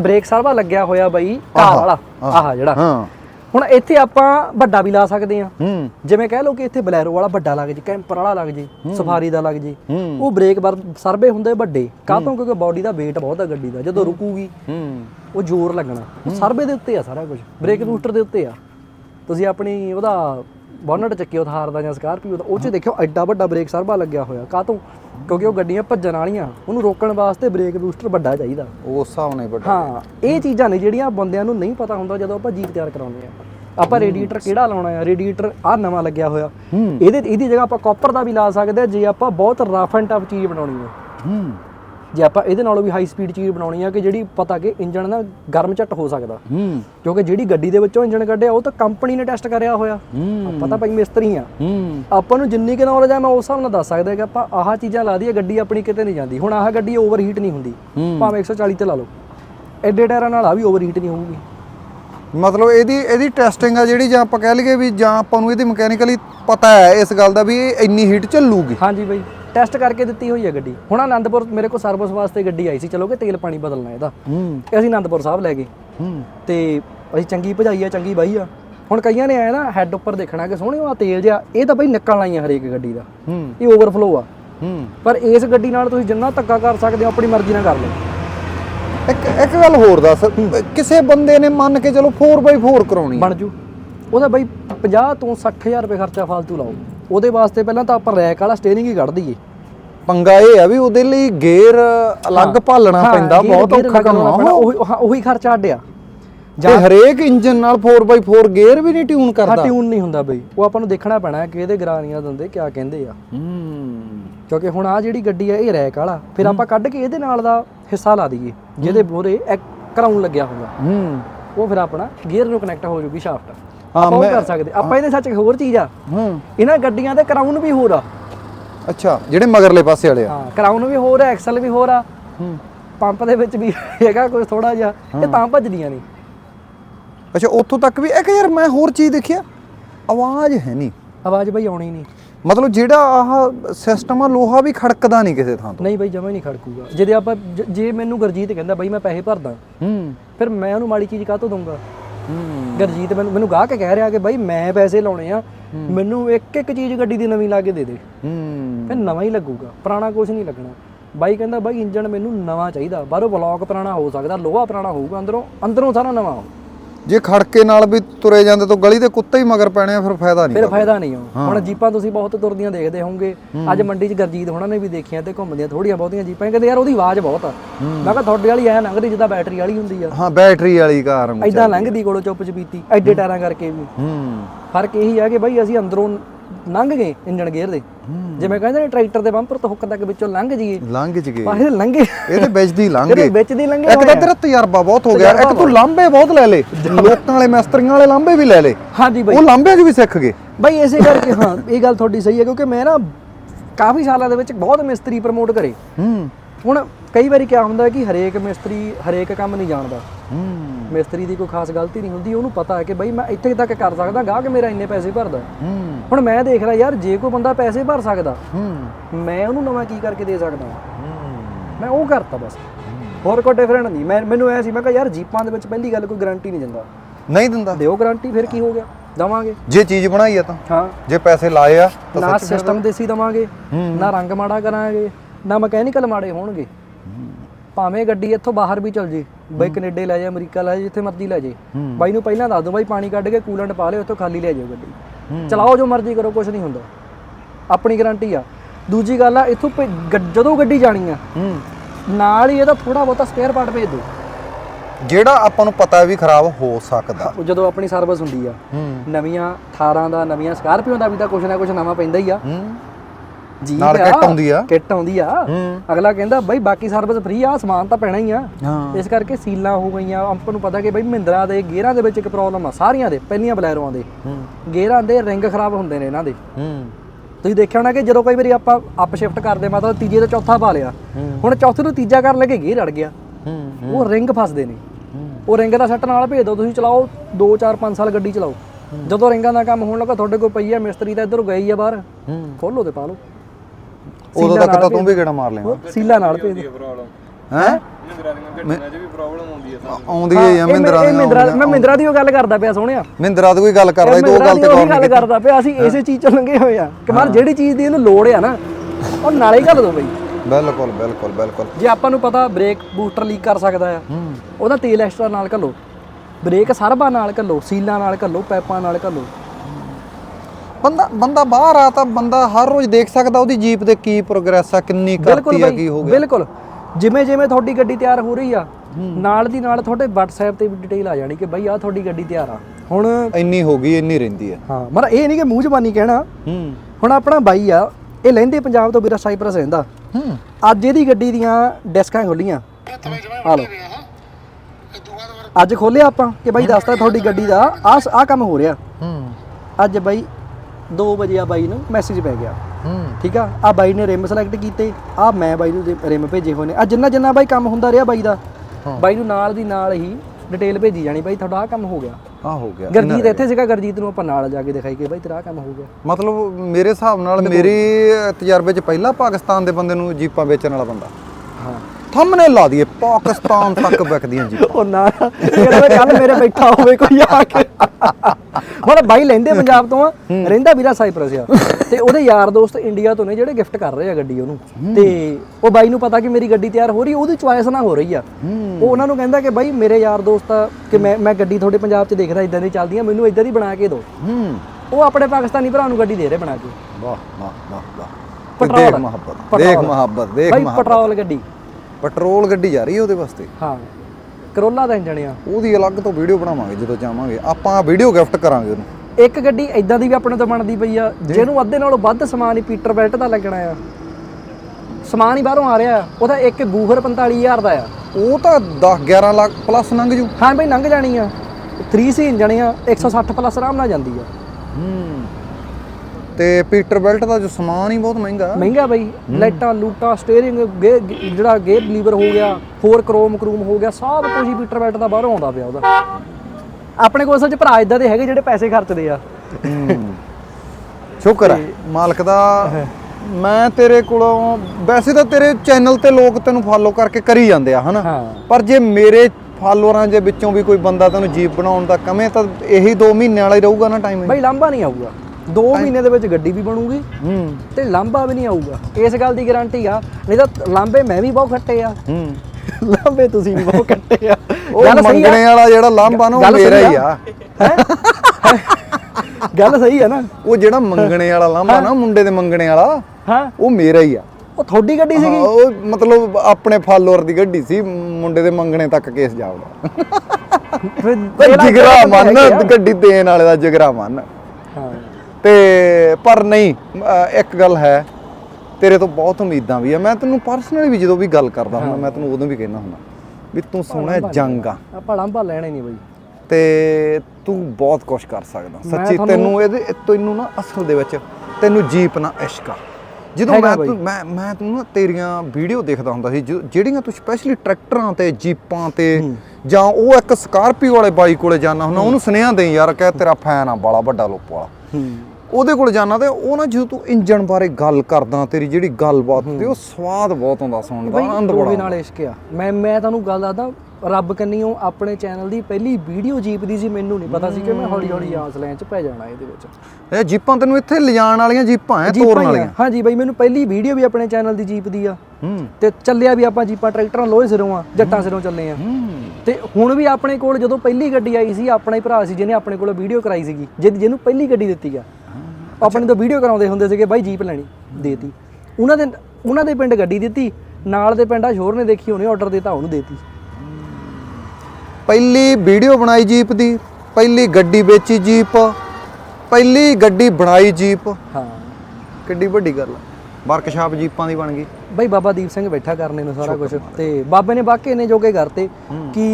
ਬ੍ਰੇਕ ਸਰਵਾ ਲੱਗਿਆ ਹੋਇਆ ਬਈ ਕਾਰ ਵਾਲਾ। ਆਹ ਜਿਹੜਾ। ਹਾਂ। ਹੁਣ ਇੱਥੇ ਆਪਾਂ ਵੱਡਾ ਵੀ ਲਾ ਸਕਦੇ ਆ ਹੂੰ। ਜਿਵੇਂ ਕਹਿ ਲਓ ਕਿ ਇੱਥੇ ਬਲੈਰੋ ਵਾਲਾ ਵੱਡਾ ਲੱਗ ਜੇ ਕੈਂਪਰ ਵਾਲਾ ਲੱਗ ਜੇ ਸਫਾਰੀ ਦਾ ਲੱਗ ਜੇ। ਉਹ ਬ੍ਰੇਕ ਬਰ ਸਰਵੇ ਹੁੰਦੇ ਵੱਡੇ। ਕਾਹਤੋਂ? ਕਿਉਂਕਿ ਬਾਡੀ ਦਾ weight ਬਹੁਤ ਆ ਗੱਡੀ ਦਾ। ਜਦੋਂ ਰੁਕੂਗੀ ਉਹ ਜ਼ੋਰ ਲੱਗਣਾ। ਸਰਵੇ ਦੇ ਉੱਤੇ ਆ ਸਾਰਾ ਕੁਝ ਬ੍ਰੇਕ ਬੂਸਟਰ ਦੇ ਉੱਤੇ ਆ। ਤੁਸੀਂ ਆਪਣੀ ਉਹਦਾ ਬੋਨਟ ਚੱਕਿਓ ਥਾਰ ਦਾ ਜਾਂ ਸਕਾਰਪੀਓ ਦਾ ਉਹ 'ਚ ਦੇਖਿਓ ਐਡਾ ਵੱਡਾ ਬ੍ਰੇਕ ਸਰਬਾ ਲੱਗਿਆ ਹੋਇਆ ਕਾਹਤੋਂ ਕਿਉਂਕਿ ਉਹ ਗੱਡੀਆਂ ਭੱਜਣ ਵਾਲੀਆਂ ਉਹਨੂੰ ਰੋਕਣ ਵਾਸਤੇ ਬ੍ਰੇਕ ਬੂਸਟਰ ਵੱਡਾ ਚਾਹੀਦਾ। ਉਸ ਹਿਸਾਬ ਨਾਲ ਹੀ ਵੱਡਾ। ਹਾਂ ਇਹ ਚੀਜ਼ਾਂ ਨੇ ਜਿਹੜੀਆਂ ਬੰਦਿਆਂ ਨੂੰ ਨਹੀਂ ਪਤਾ ਹੁੰਦਾ ਜਦੋਂ ਆਪਾਂ ਜੀਪ ਤਿਆਰ ਕਰਾਉਂਦੇ ਆ ਆਪਾਂ ਰੇਡੀਏਟਰ ਕਿਹੜਾ ਲਾਉਣਾ ਆ? ਰੇਡੀਏਟਰ ਆ ਨਵਾਂ ਲੱਗਿਆ ਹੋਇਆ। ਇਹਦੇ ਇਹਦੀ ਜਗ੍ਹਾ ਆਪਾਂ ਕਾਪਰ ਦਾ ਵੀ ਲਾ ਸਕਦੇ ਆ ਜੇ ਆਪਾਂ ਬਹੁਤ ਰਫ ਐਂਡ ਟਫ ਚੀਜ਼ ਬਣਾਉਣੀ ਹੈ। ਹੂੰ। ਜੇ ਆਪਾਂ ਇਹਦੇ ਨਾਲੋਂ ਵੀ ਹਾਈ ਸਪੀਡ ਚੀਜ਼ ਬਣਾਉਣੀ ਆ ਕਿ ਜਿਹੜੀ ਪਤਾ ਕਿ ਇੰਜਨ ਨਾ ਗਰਮ ਝੱਟ ਹੋ ਸਕਦਾ। ਹੂੰ। ਕਿਉਂਕਿ ਜਿਹੜੀ ਗੱਡੀ ਦੇ ਵਿੱਚੋਂ ਇੰਜਨ ਕੱਢਿਆ ਉਹ ਤਾਂ ਕੰਪਨੀ ਨੇ ਟੈਸਟ ਕਰਿਆ ਹੋਇਆ। ਆਪਾਂ ਤਾਂ ਭਾਈ ਮਿਸਤਰੀ ਆ। ਹੂੰ। ਆਪਾਂ ਨੂੰ ਜਿੰਨੀ ਕਿ ਨੌਲੇਜ ਆ ਮੈਂ ਉਸ ਹਿਸਾਬ ਨਾਲ ਦੱਸ ਸਕਦਾ ਕਿ ਆਪਾਂ ਆਹ ਚੀਜ਼ਾਂ ਲਾ ਦਈਏ ਗੱਡੀ ਆਪਣੀ ਕਿਤੇ ਨਹੀਂ ਜਾਂਦੀ। ਹੁਣ ਆਹ ਗੱਡੀ ਓਵਰਹੀਟ ਨਹੀਂ ਹੁੰਦੀ। ਭਾਵੇਂ 140 ਤੇ ਲਾ ਲਓ। ਐਡੇ ਟਾਇਰਾਂ ਨਾਲ ਆ ਵੀ ਓਵਰਹੀਟ ਨਹੀਂ ਹੋਊਗੀ। ਮਤਲਬ ਇਹਦੀ ਇਹਦੀ ਟੈਸਟਿੰਗ ਆ ਜਿਹੜੀ ਜਾਂ ਆਪਾਂ ਕਹਿ ਲਈਏ ਵੀ ਜਾਂ ਆਪਾਂ ਨੂੰ ਇਹਦੀ ਮਕੈਨੀਕਲੀ ਪਤਾ ਹੈ ਇਸ ਗੱਲ ਦਾ ਵੀ ਇਹ ਇੰਨੀ ਹੀਟ ਚੱਲੂਗੀ। ਹਾਂਜੀ ਬਾਈ। ਟੈਸਟ ਕਰਕੇ ਦਿੱਤੀ ਹੋਈ ਹੈ ਗੱਡੀ। ਹੁਣ ਆਨੰਦਪੁਰ ਮੇਰੇ ਕੋਲ ਸਰਵਿਸ ਵਾਸਤੇ ਗੱਡੀ ਆਈ ਸੀ ਚਲੋ ਕਿ ਤੇਲ ਪਾਣੀ ਬਦਲਣਾ ਇਹਦਾ। ਤੇ ਅਸੀਂ ਆਨੰਦਪੁਰ ਸਾਹਿਬ ਲੈ ਗਏ। ਤੇ ਅਸੀਂ ਚੰਗੀ ਭਜਾਈ ਆ ਚੰਗੀ ਬਾਈ ਆ। ਹੁਣ ਕਈਆਂ ਨੇ ਆਇਆ ਨਾ ਹੈੱਡ ਉੱਪਰ ਦੇਖਣਾ ਕਿ ਸੋਹਣੇ ਆ ਤੇਲ ਜਿਹਾ ਇਹ ਤਾਂ ਬਾਈ ਨਿਕਲਣਾ ਹੀ ਆ ਹਰੇਕ ਗੱਡੀ ਦਾ। ਇਹ ਓਵਰਫਲੋ ਆ। ਪਰ ਇਸ ਗੱਡੀ ਨਾਲ ਤੁਸੀਂ ਜਿੰਨਾ ਧੱਕਾ ਕਰ ਸਕਦੇ ਹੋ ਆਪਣੀ ਮਰਜ਼ੀ ਨਾਲ ਕਰ ਲਓ। ਇੱਕ ਇੱਕ ਗੱਲ ਹੋਰ ਦੱਸ। ਕਿਸੇ ਬੰਦੇ ਨੇ ਮੰਨ ਕੇ ਚਲੋ 4x4 ਕਰਾਉਣੀ ਬਣ ਜੂ। ਉਹਦਾ ਬਾਈ 50 ਤੋਂ 60000 ਰੁਪਏ ਖਰਚਾ ਫालतू ਲਾਓ। ਉਹਦੇ ਵਾਸਤੇ ਪਹਿਲਾਂ ਤਾਂ ਆਪਾਂ ਰੈਕ ਵਾਲਾ ਸਟੀਅਰਿੰਗ ਹੀ ਕੱਢ ਦਈਏ। ਪੰਗਾ ਇਹ ਆ ਵੀ ਉਹਦੇ ਲਈ ਗੇਅਰ ਅਲੱਗ ਭਾਲਣਾ ਹਾਂ, ਪੈਂਦਾ ਬਹੁਤ ਔਖਾ ਕੰਮ ਆ। ਉਹ ਉਹੀ ਹਾਂ, ਖਰਚਾ ਅੱਡਿਆ ਤੇ ਹਰੇਕ ਇੰਜਨ ਨਾਲ 4x4 ਗੇਅਰ ਵੀ ਨਹੀਂ ਟਿਊਨ ਹਾਂ ਕਰਦਾ ਟਿਊਨ ਨਹੀਂ ਹੁੰਦਾ ਬਈ। ਉਹ ਆਪਾਂ ਨੂੰ ਦੇਖਣਾ ਪੈਣਾ ਕਿ ਇਹਦੇ ਗਰਾਨੀਆਂ ਦਿੰਦੇ ਕਿਆ ਕਹਿੰਦੇ ਆ। ਹੂੰ। ਕਿਉਂਕਿ ਹੁਣ ਆ ਜਿਹੜੀ ਗੱਡੀ ਆ ਇਹ ਰੈਕ ਵਾਲਾ। ਫਿਰ ਆਪਾਂ ਕੱਢ ਕੇ ਇਹਦੇ ਨਾਲ ਦਾ ਹਿੱਸਾ ਲਾ ਦਈਏ ਜਿਹਦੇ ਇੱਕ ਕਰਾਊਨ ਲੱਗਿਆ ਹੁੰਦਾ। ਹੂੰ। ਉਹ ਫਿਰ ਆਪਣਾ ਗੇਅਰ ਨੂੰ ਕਨੈਕਟ ਹੋ ਜੂਗੀ ਸ਼ਾਫਟ ਹਾਂ, ਆਪਾਂ ਉਹ ਮੈਂ- ਕਰ ਸਕਦੇ। ਆਪਾਂ ਇਹਦੇ ਸੱਚ ਇੱਕ ਹੋਰ ਚੀਜ਼ ਆ। ਹੂੰ। ਇਹਨਾਂ ਗੱਡੀਆਂ ਦੇ ਕਰਾਊਨ ਵੀ ਹੋਰ ਆ। ਅੱਛਾ ਜਿਹੜੇ ਮਗਰਲੇ ਪਾਸੇ ਵਾਲੇ ਆ। ਹਾਂ ਕਰਾਊਨ ਵੀ ਹੋਰ ਆ ਐਕਸਲ ਵੀ ਹੋਰ ਆ। ਹੂੰ। ਪੰਪ ਦੇ ਵਿੱਚ ਵੀ ਹੈਗਾ ਕੁਝ ਥੋੜਾ ਜਿਹਾ ਇਹ ਤਾਂ ਭੱਜਦੀਆਂ ਨਹੀਂ ਅੱਛਾ ਉੱਥੋਂ ਤੱਕ ਵੀ ਇੱਕ ਯਾਰ ਮੈਂ ਹੋਰ ਚੀਜ਼ ਦੇਖਿਆ। ਆਵਾਜ਼ ਹੈ ਨਹੀਂ। ਆਵਾਜ਼ ਬਈ ਆਉਣੀ ਨਹੀਂ। ਮਤਲਬ ਜਿਹੜਾ ਆਹ ਸਿਸਟਮ ਆ ਲੋਹਾ ਵੀ ਖੜਕਦਾ ਨਹੀਂ ਕਿਸੇ ਥਾਂ ਤੋਂ। ਨਹੀਂ ਬਈ ਜਮਾ ਹੀ ਨਹੀਂ ਖੜਕੂਗਾ। ਜਿਹਦੇ ਆਪਾਂ ਜ- ਮੈਨੂੰ ਗੁਰਜੀਤ ਕਹਿੰਦਾ ਬਈ ਮੈਂ ਪੈਸੇ ਭਰਦਾ। ਹੂੰ। ਫਿਰ ਮੈਂ ਉਹਨੂੰ ਮਾੜੀ ਚੀਜ਼ ਕਾਹਤੋਂ ਦਊਂਗਾ? ਹੂੰ ਗੁਰਜੀਤ ਮੈਨੂੰ ਮੈਨੂੰ ਗਾਹ ਕੇ ਕਹਿ ਰਿਹਾ ਕਿ ਬਈ ਮੈਂ ਪੈਸੇ ਲਾਉਣੇ ਆ ਮੈਨੂੰ ਇੱਕ ਇੱਕ ਚੀਜ਼ ਗੱਡੀ ਦੀ ਨਵੀਂ ਲਾ ਕੇ ਦੇ ਦੇ। ਫਿਰ ਨਵਾਂ ਹੀ ਲੱਗੂਗਾ ਪੁਰਾਣਾ ਕੁਝ ਨਹੀਂ ਲੱਗਣਾ। ਬਾਈ ਕਹਿੰਦਾ ਬਾਈ ਇੰਜਨ ਮੈਨੂੰ ਨਵਾਂ ਚਾਹੀਦਾ ਬਾਹਰੋਂ ਬਲੌਕ ਪੁਰਾਣਾ ਹੋ ਸਕਦਾ ਲੋਹਾ ਪੁਰਾਣਾ ਹੋਊਗਾ ਅੰਦਰੋਂ ਅੰਦਰੋਂ ਸਾਰਾ ਨਵਾਂ ਹੋ। ਜੇ ਖੜਕੇ ਨਾਲ ਵੀ ਤੁਰੇ ਜਾਂਦੇ ਤਾਂ ਗਲੀ ਦੇ ਕੁੱਤੇ ਹੀ ਮਗਰ ਪੈਣੇ ਆ ਫਿਰ ਫਾਇਦਾ ਨਹੀਂ ਫਿਰ ਫਾਇਦਾ ਨਹੀਂ ਹੁਣ ਜੀਪਾਂ ਤੁਸੀਂ ਬਹੁਤ ਤੁਰਦੀਆਂ ਦੇਖਦੇ ਹੋਵੋਗੇ। ਅੱਜ ਮੰਡੀ 'ਚ ਗਰਜੀਤ ਹੋਣਾ ਨੇ ਵੀ ਦੇਖੀਆਂ ਤੇ ਘੁੰਮਦੀਆਂ ਥੋੜੀਆਂ ਬਹੁਤੀਆਂ ਜੀਪਾਂ। ਕਹਿੰਦੇ ਯਾਰ ਉਹਦੀ ਆਵਾਜ਼ ਬਹੁਤ ਆ। ਮੈਂ ਕਿਹਾ ਤੁਹਾਡੇ ਵਾਲੀ ਐ ਲੰਘਦੀ ਜਿੱਦਾਂ ਬੈਟਰੀ ਵਾਲੀ ਹੁੰਦੀ ਆ। ਹਾਂ ਬੈਟਰੀ ਵਾਲੀ ਕਾਰ ਐਦਾਂ ਲੰਘਦੀ ਕੋਲੋਂ ਚੁੱਪ ਚਪੀਤੀ ਐਡੇ ਟਾਇਰਾਂ ਕਰਕੇ ਵੀ। ਹੂੰ। ਫ਼ਰਕ ਇਹੀ ਆ ਕਿ ਬਾਈ ਅਸੀਂ ਅੰਦਰੋਂ ਲੰਘ ਗਏ ਇੰਜਣ ਗੇਅਰ ਦੇ। ਜਿਵੇਂ ਕਹਿੰਦੇ ਨੇ ਟਰੈਕਟਰ ਦੇ ਬੰਪਰ ਤੋਂ ਹੁੱਕ ਤੱਕ ਵਿੱਚੋਂ ਲੰਘ ਜੀਏ ਲੰਘ ਗਏ ਪਰ ਇਹ ਲੰਘੇ। ਇਹਦੇ ਵਿੱਚ ਦੀ ਲੰਘ ਗਏ। ਵਿੱਚ ਦੀ ਲੰਘੇ ਇੱਕ ਤਾਂ। ਤੇਰਾ ਤਜਰਬਾ ਬਹੁਤ ਹੋ ਗਿਆ। ਇੱਕ ਤੂੰ ਲਾਂਬੇ ਬਹੁਤ ਲੈ ਲੇ ਲੋਕਾਂ ਵਾਲੇ ਮਿਸਤਰੀਆਂ ਵਾਲੇ ਲਾਂਬੇ ਵੀ ਲੈ ਲੇ ਹਾਂਜੀ ਬਾਈ। ਉਹ ਲਾਂਬਿਆਂ 'ਚ ਵੀ ਸਿੱਖ ਗਏ। ਬਾਈ ਇਸੇ ਕਰਕੇ ਹਾਂ ਇਹ ਗੱਲ ਤੁਹਾਡੀ ਸਹੀ ਹੈ ਕਿਉਂਕਿ ਮੈਂ ਨਾ ਕਾਫੀ ਸਾਲਾਂ ਦੇ ਵਿੱਚ ਬਹੁਤ ਮਿਸਤਰੀ ਪ੍ਰਮੋਟ ਕਰੇ। ਹੂੰ। ਹੁਣ ਕਈ ਵਾਰੀ ਕਿਆ ਹੁੰਦਾ ਕਿ ਹਰੇਕ ਮਿਸਤਰੀ ਹਰੇਕ ਕੰਮ ਨਹੀਂ ਜਾਣਦਾ। ਹੂੰ। ਮਿਸਤਰੀ ਦੀ ਕੋਈ ਖਾਸ ਗਲਤੀ ਨਹੀਂ ਹੁੰਦੀ ਉਹਨੂੰ ਪਤਾ ਹੈ ਕਿ ਬਈ ਮੈਂ ਇੱਥੇ ਤੱਕ ਕਰ ਸਕਦਾ ਗਾਹਕ ਮੇਰਾ ਇੰਨੇ ਪੈਸੇ ਭਰਦਾ ਹੁਣ ਮੈਂ ਦੇਖ ਰਿਹਾ ਯਾਰ ਜੇ ਕੋਈ ਬੰਦਾ ਪੈਸੇ ਭਰ ਸਕਦਾ ਮੈਂ ਉਹਨੂੰ ਨਵਾਂ ਕੀ ਕਰਕੇ ਦੇ ਸਕਦਾ ਮੈਂ ਉਹ ਕਰਤਾ ਬਸ। ਹੋਰ ਕੋਈ ਡਿਫਰੈਂਟ ਨਹੀਂ। ਮੈਂ ਮੈਨੂੰ ਐ ਸੀ ਮੈਂ ਕਿਹਾ ਯਾਰ ਜੀਪਾਂ ਦੇ ਵਿੱਚ ਪਹਿਲੀ ਗੱਲ ਕੋਈ ਗਾਰੰਟੀ ਨਹੀਂ ਦਿੰਦਾ। ਨਹੀਂ ਦਿੰਦਾ। ਦਿਓ ਗਾਰੰਟੀ ਫਿਰ ਕੀ ਹੋ ਗਿਆ? ਦਵਾਂਗੇ। ਜੇ ਚੀਜ਼ ਬਣਾਈ ਆ ਤਾਂ। ਹਾਂ। ਜੇ ਪੈਸੇ ਲਾਏ ਆ ਤਾਂ ਨਾ ਸਿਸਟਮ ਦੇਸੀ ਦਵਾਂਗੇ ਨਾ ਰੰਗ ਮਾੜਾ ਕਰਾਂਗੇ ਨਾ ਮਕੈਨੀਕਲ ਮਾੜੇ ਹੋਣਗੇ। ਭਾਵੇਂ ਗੱਡੀ ਇੱਥੋਂ ਬਾਹਰ ਵੀ ਚਲ ਜੇ ਬਈ ਕੈਨੇਡਾ ਲੈ ਜਾ ਅਮਰੀਕਾ ਲੈ ਜਾ ਜਿੱਥੇ ਮਰਜ਼ੀ ਲੈ ਜੇ ਬਾਈ ਨੂੰ ਪਹਿਲਾਂ ਦੱਸ ਦੋ ਬਾਈ ਪਾਣੀ ਕੱਢ ਕੇ ਕੂਲੈਂਟ ਪਾ ਲਿਓ ਇੱਥੋਂ ਖਾਲੀ ਲੈ ਜਾਓ ਗੱਡੀ। ਚਲਾਓ ਜੋ ਮਰਜ਼ੀ ਕਰੋ ਕੁਝ ਨਹੀਂ ਹੁੰਦਾ। ਆਪਣੀ ਗਾਰੰਟੀ ਆ। ਦੂਜੀ ਗੱਲ ਆ ਇੱਥੋਂ ਜਦੋਂ ਗੱਡੀ ਜਾਣੀ ਆ ਨਾਲ ਹੀ ਇਹਦਾ ਥੋੜਾ ਬਹੁਤਾ ਸਪੇਅਰ ਪਾਰਟ ਭੇਜ ਦਿਓ। ਜਿਹੜਾ ਆਪਾਂ ਨੂੰ ਪਤਾ ਵੀ ਖਰਾਬ ਹੋ ਸਕਦਾ। ਜਦੋਂ ਆਪਣੀ ਸਰਵਿਸ ਹੁੰਦੀ ਆ। ਨਵੀਆਂ 18 ਦਾ ਨਵੀਆਂ ਸਕਾਰਪੀਓ ਦਾ ਵੀ ਤਾਂ ਕੁਝ ਨਾ ਕੁਝ ਨਵਾਂ ਪੈਂਦਾ ਹੀ ਆ। ਨਾਲ kit ਆਉਂਦੀ ਆ। ਕਿੱਟ ਆਉਂਦੀ ਆ। ਅਗਲਾ ਕਹਿੰਦਾ ਬਈ ਬਾਕੀ ਸਰਵਿਸ ਫ੍ਰੀ ਆ ਸਮਾਨ ਤਾਂ ਪੈਣਾ ਹੀ ਆ। ਇਸ ਕਰਕੇ ਸੀਲਾਂ ਹੋ ਗਈਆਂ। ਆਪਾਂ ਨੂੰ ਪਤਾ ਕਿ ਬਈ ਮਹਿੰਦਰਾ ਦੇ ਗੇਅਰਾਂ ਦੇ ਵਿੱਚ ਇੱਕ ਪ੍ਰੋਬਲਮ ਆ ਸਾਰੀਆਂ ਦੇ ਪਹਿਲੀਆਂ ਬਲੈਰੋਆਂ ਦੇ। ਗੇਅਰਾਂ ਦੇ ਰਿੰਗ ਖਰਾਬ ਹੁੰਦੇ ਨੇ ਇਹਨਾਂ ਦੇ। ਤੁਸੀਂ ਦੇਖਿਆ ਹੋਣਾ ਕਿ ਜਦੋਂ ਕਈ ਵਾਰੀ ਆਪਾਂ ਅਪ ਸ਼ਿਫਟ ਕਰਦੇ ਮਤਲਬ ਤੀਜੇ ਤੋਂ ਚੌਥਾ ਪਾ ਲਿਆ ਹੁਣ ਚੌਥੇ ਤੋਂ ਤੀਜਾ ਕਰਨ ਲੱਗੇ ਗੇਅਰ ਅੜ ਗਿਆ। ਉਹ ਰਿੰਗ ਫਸਦੇ ਨੇ। ਉਹ ਰਿੰਗ ਦਾ ਸੈੱਟ ਨਾਲ ਭੇਜ ਦਿਓ ਤੁਸੀਂ ਚਲਾਓ 2 4 5 ਸਾਲ ਗੱਡੀ ਚਲਾਓ। ਜਦੋਂ ਰਿੰਗਾਂ ਦਾ ਕੰਮ ਹੋਣ ਲੱਗਾ ਤੁਹਾਡੇ ਕੋਲ ਪਈ ਆ ਮਿਸਤਰੀ ਤਾਂ ਇੱਧਰ ਗਈ ਆ ਬਾਹਰ। ਖੋਲੋ ਤੇ ਪਾ ਲਓ। ਉਦੋਂ ਤੱਕ ਤਾਂ ਤੂੰ ਵੀ ਗੇੜਾ ਮਾਰ ਲੇਗਾ? ਸੀਲਾ ਨਾਲ ਭੇਜ ਹੈ? ਗੱਡੀਆਂ 'ਚ ਵੀ ਪ੍ਰੋਬਲਮ ਆਉਂਦੀ ਹੈ ਆਉਂਦੀ ਹੈ ਜਾਂ ਇਹ ਮਹਿੰਦਰਾ ਇਹ ਮਹਿੰਦਰਾ ਮੈਂ ਮਹਿੰਦਰਾ ਦੀ ਉਹ ਗੱਲ ਕਰਦਾ ਪਿਆ ਸੋਹਣਿਆ। ਮਹਿੰਦਰਾ ਦੀ ਕੋਈ ਗੱਲ ਕਰਦਾ ਸੀ, ਤੂੰ ਉਹ ਮਹਿੰਦਰਾ ਗੱਲ ਦੀ ਤੇ ਉਹੀ ਗੌਰ ਗੱਲ ਨਹੀਂ ਕਰਦਾ ਪਿਆ ਅਸੀਂ ਇਸੇ ਚੀਜ਼ ਚ ਲੰਗੇ ਹੋਏ ਆ। ਕਿ ਮਾਰ ਜਿਹੜੀ ਚੀਜ਼ ਦੀ ਇਹਨੂੰ ਲੋੜ ਆ ਨਾ ਉਹ ਨਾਲੇ ਹੀ ਘੱਲ ਦੋ ਬਈ। ਬਿਲਕੁਲ ਬਿਲਕੁਲ ਬਿਲਕੁਲ। ਜੇ ਆਪਾਂ ਨੂੰ ਪਤਾ ਬ੍ਰੇਕ ਬੂਸਟਰ ਲੀਕ ਕਰ ਸਕਦਾ ਆ ਉਹਦਾ ਤੇਲ ਐਕਸਟਰਾ ਨਾਲ ਘੱਲੋ। ਬ੍ਰੇਕ ਸਰਬਾ ਨਾਲ ਘੱਲੋ ਸੀਲਾਂ ਨਾਲ ਘੱਲੋ ਪੈਪਾਂ ਨਾਲ ਘੱਲੋ। ਬੰਦਾ ਬੰਦਾ ਬਾਹਰ ਆ ਤਾਂ ਬੰਦਾ ਹਰ ਰੋਜ਼ ਦੇਖ ਸਕਦਾ ਉਹਦੀ ਜੀਪ ਦੇ ਕੀ ਪ੍ਰੋਗਰੈਸ ਆ ਕਿੰਨੀ ਕਰਤੀ ਆ ਕੀ ਹੋ ਗਿਆ। ਬਿਲਕੁਲ। ਜਿਵੇਂ ਜਿਵੇਂ ਤੁਹਾਡੀ ਗੱਡੀ ਤਿਆਰ ਹੋ ਰਹੀ ਆ ਨਾਲ ਦੀ ਨਾਲ ਤੁਹਾਡੇ WhatsApp ਤੇ ਵੀ ਡਿਟੇਲ ਆ ਜਾਣੀ ਕਿ ਬਾਈ ਆ ਤੁਹਾਡੀ ਗੱਡੀ ਤਿਆਰ ਆ। ਹੁਣ ਇੰਨੀ ਹੋ ਗਈ ਇੰਨੀ ਰਹਿੰਦੀ ਆ। ਹਾਂ ਮਤਲਬ ਇਹ ਨਹੀਂ ਕਿ ਮੂੰਹ ਜ਼ਬਾਨੀ ਕਹਿਣਾ। ਹੂੰ। ਹੁਣ ਆਪਣਾ ਬਾਈ ਆ ਇਹ ਲਹਿੰਦੇ ਪੰਜਾਬ ਤੋਂ ਵੀਰਾ ਸਾਈਪਰਸ ਰਹਿੰਦਾ। ਹੂੰ। ਅੱਜ ਇਹਦੀ ਗੱਡੀ ਦੀਆਂ ਡੈਸਕਾਂ ਖੋਲੀਆਂ। ਆ ਅੱਜ ਖੋਲਿਆ ਆਪਾਂ ਕਿ ਬਾਈ ਦੱਸਤਾ ਤੁਹਾਡੀ ਗੱਡੀ ਦਾ ਆ ਆ ਕੰਮ ਹੋ ਰਿਹਾ। ਹੂੰ। ਅੱਜ ਬਾਈ 2 ਵਜੇ ਆ ਬਾਈ ਨੂੰ ਮੈਸੇਜ ਪੈ ਗਿਆ। ਹੂੰ। ਠੀਕ ਆ? ਆ ਬਾਈ ਨੇ ਰਿਮ ਸਿਲੈਕਟ ਕੀਤੇ। ਆ ਮੈਂ ਬਾਈ ਨੂੰ ਰਿਮ ਭੇਜੇ ਹੋਏ ਨੇ। ਆ ਜਿੰਨਾ ਜਿੰਨਾ ਬਾਈ ਕੰਮ ਹੁੰਦਾ ਰਿਹਾ ਬਾਈ ਦਾ। ਬਾਈ ਨੂੰ ਨਾਲ ਦੀ ਨਾਲ ਹੀ ਡਿਟੇਲ ਭੇਜੀ ਜਾਣੀ। ਬਾਈ ਤੁਹਾਡਾ ਆ ਕੰਮ ਹੋ ਗਿਆ। ਆ ਹੋ ਗਿਆ। ਗਰਜੀਤ ਇੱਥੇ ਸੀਗਾ? ਗਰਜੀਤ ਨੂੰ ਆਪਾਂ ਨਾਲ ਜਾ ਕੇ ਦਿਖਾਈ ਕਿ ਬਾਈ ਤੇਰਾ ਕੰਮ ਹੋ ਗਿਆ। ਮਤਲਬ ਮੇਰੇ ਹਿਸਾਬ ਨਾਲ ਮੇਰੇ ਤਜਰਬੇ 'ਚ ਪਹਿਲਾ ਪਾਕਿਸਤਾਨ ਦੇ ਬੰਦੇ ਨੂੰ ਜੀਪਾਂ ਵੇਚਣ ਵਾਲਾ ਬੰਦਾ। ਥੰਮਨੇ ਲਾ ਦਈਏ ਪਾਕਿਸਤਾਨ ਤੱਕ ਵਿਕਦੀਆਂ ਜੀਪਾਂ ਉਹ ਨਾ ਕਿਹੜਾ ਕੱਲ ਮੇਰੇ ਬੈਠਾ ਹੋਵੇ ਕੋਈ ਆ ਕੇ। ਮਤਲਬ ਬਾਈ ਲੈਂਦੇ ਪੰਜਾਬ ਤੋਂ ਆ ਰਹਿੰਦਾ ਵੀਰਾ ਸਾਈਪਰਸ ਆ। ਤੇ ਉਹਦੇ ਯਾਰ ਦੋਸਤ ਇੰਡੀਆ ਤੋਂ ਨੇ ਜਿਹੜੇ ਗਿਫਟ ਕਰ ਰਹੇ ਆ ਗੱਡੀ ਉਹਨੂੰ। ਤੇ ਉਹ ਬਾਈ ਨੂੰ ਪਤਾ ਕਿ ਮੇਰੀ ਗੱਡੀ ਤਿਆਰ ਹੋ ਰਹੀ ਉਹਦੀ ਚੁਆਇਸ ਨਾਲ ਹੋ ਰਹੀ ਆ। ਉਹ ਉਹਨਾਂ ਨੂੰ ਕਹਿੰਦਾ ਕਿ ਬਾਈ ਮੇਰੇ ਯਾਰ ਦੋਸਤ ਆ ਕਿ ਮੈਂ ਮੈਂ ਗੱਡੀ ਤੁਹਾਡੇ ਪੰਜਾਬ 'ਚ ਦੇਖਦਾ ਇਦਾਂ ਦੀ ਚੱਲਦੀ ਆ ਮੈਨੂੰ ਇਦਾਂ ਦੀ ਬਣਾ ਕੇ ਦਿਓ। ਹੂੰ। ਉਹ ਆਪਣੇ ਪਾਕਿਸਤਾਨੀ ਭਰਾ ਨੂੰ ਗੱਡੀ ਦੇ ਰਹੇ ਬਣਾ ਕੇ। ਵਾਹ ਵਾਹ ਵਾਹ ਵਾਹ। ਪੈਟਰੋਲ। ਦੇਖ ਮੁਹੱਬਤ ਦੇਖ। ਮੁਹੱਬਤ ਦੇਖ ਬਾਈ ਮੁਹੱਬਤ। ਪੈਟਰੋਲ ਗੱਡੀ। ਪੈਟਰੋਲ ਗੱਡੀ ਜਾ ਰਹੀ ਹੈ ਉਹਦੇ ਵਾਸਤੇ। ਹਾਂ। ਕਰੋਲਾ ਦਾ ਇੰਜਣ ਆ ਉਹਦੀ ਅਲੱਗ ਤੋਂ ਵੀਡੀਓ ਬਣਾਵਾਂਗੇ ਜਦੋਂ ਜਾਵਾਂਗੇ। ਆਪਾਂ ਵੀਡੀਓ ਗਿਫਟ ਕਰਾਂਗੇ ਉਹਨੂੰ। ਇੱਕ ਗੱਡੀ ਇਦਾਂ ਦੀ ਵੀ ਆਪਣੇ ਤੋਂ ਬਣਦੀ ਪਈ ਆ ਜਿਹਨੂੰ ਅੱਧੇ ਨਾਲੋਂ ਵੱਧ ਸਮਾਨ ਹੀ ਪੀਟਰ ਬੈਲਟ ਦਾ ਲੱਗਣਾ ਆ। ਸਮਾਨ ਹੀ ਬਾਹਰੋਂ ਆ ਰਿਹਾ ਆ। ਉਹਦਾ ਇੱਕ ਬੂਫਰ 45000 ਦਾ ਆ। ਉਹ ਤਾਂ 10 11 ਲੱਖ ਪਲੱਸ ਲੰਘ ਜੂ। ਹਾਂ ਬਈ ਲੰਘ ਜਾਣੀ ਆ। 3 ਸੀ ਇੰਜਣ ਆ 160 ਪਲੱਸ ਆਰਾਮ ਨਾਲ ਜਾਂਦੀ ਆ। ਹੂੰ। ਤੇ ਪੀਟਰ ਬੈਲਟ ਦਾ ਜੋ ਸਮਾਨ ਹੀ ਬਹੁਤ ਮਹਿੰਗਾ। ਮਹਿੰਗਾ ਬਈ। ਲਾਈਟਾਂ ਲੂਟਾਂ ਸਟੀਅਰਿੰਗ ਜਿਹੜਾ ਗੇਅਰ ਲੀਵਰ ਹੋ ਗਿਆ ਹੋਰ ਕ੍ਰੋਮ ਕਰੂਮ ਹੋ ਗਿਆ ਸਭ ਕੁਝ ਹੀ ਪੀਟਰ ਬੈਲਟ ਦਾ ਬਾਹਰੋਂ ਆਉਂਦਾ ਪਿਆ ਉਹਦਾ। ਆਪਣੇ ਕੋਲ ਅਸਲ 'ਚ ਭਰਾ ਇਦਾਂ ਦੇ ਹੈਗੇ ਜਿਹੜੇ ਪੈਸੇ ਖਰਚਦੇ ਆ। ਸ਼ੁਕਰ ਹੈ ਮਾਲਕ ਦਾ ਮੈਂ ਤੇਰੇ ਕੋਲੋਂ ਵੈਸੇ ਤਾਂ ਤੇਰੇ ਚੈਨਲ ਤੇ ਲੋਕ ਤੈਨੂੰ ਫਾਲੋ ਕਰਕੇ ਕਰੀ ਜਾਂਦੇ ਆ ਹਨਾ? ਪਰ ਜੇ ਮੇਰੇ ਫਾਲੋਅਰਾਂ ਦੇ ਵਿੱਚੋਂ ਵੀ ਕੋਈ ਬੰਦਾ ਤੈਨੂੰ ਜੀਪ ਬਣਾਉਣ ਦਾ ਕਮੇ ਤਾਂ ਇਹੀ 2 ਮਹੀਨਿਆਂ ਵਾਲਾ ਹੀ ਰਹੂਗਾ ਨਾ ਟਾਈਮ ਬਈ ਲਾਂਭਾ ਨਹੀਂ ਆਊਗਾ। 2 ਮਹੀਨੇ ਦੇ ਵਿੱਚ ਗੱਡੀ ਵੀ ਬਣੂਗੀ ਹੂੰ। ਤੇ ਲਾਂਭਾ ਵੀ ਨਹੀਂ ਆਊਗਾ। ਇਸ ਗੱਲ ਦੀ ਗਾਰੰਟੀ ਆ ਨਹੀਂ ਤਾਂ ਲਾਂਭੇ ਮੈਂ ਵੀ ਬਹੁਤ ਖੱਟੇ ਆ। ਹੂੰ। ਲਾਂਭੇ ਤੁਸੀਂ ਵੀ ਬਹੁਤ ਖੱਟੇ ਆ। ਉਹ ਮੰਗਣੇ ਵਾਲਾ ਜਿਹੜਾ ਲਾਂਭਾ ਨਾ ਉਹ ਮੇਰਾ ਹੀ ਆ। ਹੈਂ? ਗੱਲ ਸਹੀ ਆ ਨਾ। ਉਹ ਜਿਹੜਾ ਮੰਗਣੇ ਵਾਲਾ ਲਾਂਭਾ ਨਾ ਮੁੰਡੇ ਦੇ ਮੰਗਣੇ ਵਾਲਾ ਹਾਂ। ਉਹ ਮੇਰਾ ਹੀ ਆ। ਉਹ ਤੁਹਾਡੀ ਗੱਡੀ ਸੀਗੀ? ਉਹ ਮਤਲਬ ਆਪਣੇ ਫਾਲੋਅਰ ਦੀ ਗੱਡੀ ਸੀ ਮੁੰਡੇ ਦੇ ਮੰਗਣੇ ਤੱਕ ਕੇਸ ਇਹਦਾ ਜਿਗਰਾ ਮੰਨ। ਗੱਡੀ ਦੇਣ ਵਾਲੇ ਦਾ ਜਿਗਰਾ ਮੰਨ। ਤੇ ਪਰ ਨਹੀਂ ਇੱਕ ਗੱਲ ਹੈ ਤੇਰੇ ਤੋਂ ਬਹੁਤ ਉਮੀਦਾਂ ਵੀ ਆ। ਮੈਂ ਤੈਨੂੰ ਪਰਸਨਲੀ ਵੀ ਜਦੋਂ ਵੀ ਗੱਲ ਕਰਦਾ ਹੁੰਦਾ ਮੈਂ ਤੈਨੂੰ ਉਦੋਂ ਵੀ ਕਹਿਣਾ ਹੁੰਦਾ ਵੀ ਤੂੰ ਸੋਹਣਾ ਜੰਗ ਆ। ਆਪਾਂ ਲਾਂਭਾ ਲੈਣੇ ਨਹੀਂ ਬਈ। ਤੇ ਤੂੰ ਬਹੁਤ ਕੁਝ ਕਰ ਸਕਦਾ। ਸੱਚੀ ਤੈਨੂੰ ਇਹਦੇ ਤੈਨੂੰ ਨਾ ਅਸਲ ਦੇ ਵਿੱਚ ਤੈਨੂੰ ਜੀਪ ਨਾ ਇਸ਼ਕ ਆ। ਜਦੋਂ ਮੈਂ। ਤੂੰ- ਮੈਂ ਮੈਂ ਤੈਨੂੰ ਨਾ ਤੇਰੀਆਂ ਵੀਡੀਓ ਦੇਖਦਾ ਹੁੰਦਾ ਸੀ ਜਿਹੜੀਆਂ ਤੂੰ ਸਪੈਸ਼ਲੀ ਟਰੈਕਟਰਾਂ ਤੇ ਜੀਪਾਂ ਤੇ ਜਾਂ ਉਹ ਇੱਕ ਸਕਾਰਪੀਓ ਵਾਲੇ ਬਾਈ ਕੋਲੇ ਜਾਣਾ ਹੁੰਦਾ ਉਹਨੂੰ ਸੁਨੇਹਾ ਦੇ ਯਾਰ ਕਹਿ ਤੇਰਾ ਫੈਨ ਆ ਬਾਲਾ ਵੱਡਾ ਲੋਪ ਵਾਲਾ। ਉਹਦੇ ਕੋਲ ਜਾਣਾ ਤੇ ਉਹ ਨਾ ਜਦੋਂ ਤੂੰ ਇੰਜਣ ਬਾਰੇ ਗੱਲ ਕਰਦਾ ਤੇਰੀ ਜਿਹੜੀ ਗੱਲਬਾਤ ਤੇ ਉਹ ਸਵਾਦ ਬਹੁਤ ਆਉਂਦਾ ਸੁਣਨ ਦਾ ਆਨੰਦ ਬੜਾ ਨਾਲ ਇਸ਼ਕ ਆ। ਮੈਂ ਮੈਂ ਤੁਹਾਨੂੰ ਗੱਲ ਦੱਸਦਾ ਰੱਬ ਕੰਨੀਓ ਆਪਣੇ ਚੈਨਲ ਦੀ ਪਹਿਲੀ ਵੀਡੀਓ ਜੀਪ ਦੀ ਸੀ ਮੈਨੂੰ ਨਹੀਂ ਪਤਾ ਸੀ ਕਿ ਮੈਂ ਹੌਲੀ ਹੌਲੀ ਆਸ ਲੈਣ ਚ ਪੈ ਜਾਣਾ ਇਹਦੇ ਵਿੱਚ। ਇਹ ਜੀਪਾਂ ਤੈਨੂੰ ਇੱਥੇ ਲਿਜਾਣ ਵਾਲੀਆਂ ਜੀਪਾਂ ਐ ਤੋਰਨ। ਵਾਲੀਆਂ। ਹਾਂਜੀ ਬਾਈ ਮੈਨੂੰ ਪਹਿਲੀ ਵੀਡੀਓ ਵੀ ਆਪਣੇ ਚੈਨਲ ਦੀ ਜੀਪ ਦੀ ਆ। ਤੇ ਚੱਲਿਆ ਵੀ ਆਪਾਂ ਜੀਪਾਂ ਟਰੈਕਟਰਾਂ ਲੋਹੇ ਸਿਰੋਂ ਆ ਜੱਟਾਂ ਸਿਰੋਂ ਚੱਲੇ ਆ। ਤੇ ਹੁਣ ਵੀ ਆਪਣੇ ਕੋਲ ਜਦੋਂ ਪਹਿਲੀ ਗੱਡੀ ਆਈ ਸੀ ਆਪਣਾ ਹੀ ਭਰਾ ਸੀ ਜਿਹਨੇ ਆਪਣੇ ਕੋਲ ਵੀਡੀਓ ਕਰਾਈ ਸੀਗੀ ਜਿਹਨੂੰ ਪਹਿਲੀ ਗੱਡੀ ਦਿੱਤੀ ਆ। ਆਪਣੇ ਤੋਂ ਵੀਡੀਓ ਕਰਾਉਂਦੇ ਹੁੰਦੇ ਸੀਗੇ ਬਾਈ ਜੀਪ ਲੈਣੀ ਦੇਤੀ। ਉਹਨਾਂ ਦੇ ਉਹਨਾਂ ਦੇ ਪਿੰਡ ਗੱਡੀ ਦਿੱਤੀ ਨਾਲ ਦੇ ਪਿੰਡ ਆ ਸ਼ੋਰ ਨੇ ਦੇਖੀ ਉਹਨੇ ਆਰਡਰ ਦਿੱਤਾ ਉਹਨੂੰ ਦੇਤੀ। ਪਹਿਲੀ ਵੀਡੀਓ ਬਣਾਈ ਜੀਪ ਦੀ ਪਹਿਲੀ ਗੱਡੀ ਵੇਚੀ ਜੀਪ। ਪਹਿਲੀ ਗੱਡੀ ਬਣਾਈ ਜੀਪ। ਹਾਂ। ਕਿੱਡੀ ਵੱਡੀ ਗੱਲ ਆ। ਵਰਕਸ਼ਾਪ ਜੀਪਾਂ ਦੀ ਬਣ ਗਈ। ਬਾਈ ਬਾਬਾ ਦੀਪ ਸਿੰਘ ਬੈਠਾ ਕਰਨੇ ਨੂੰ ਸਾਰਾ ਕੁਝ ਤੇ ਬਾਬੇ ਨੇ ਬਾਕੀ ਨੇ ਜੋਗੇ ਕਰਤੇ ਕਿ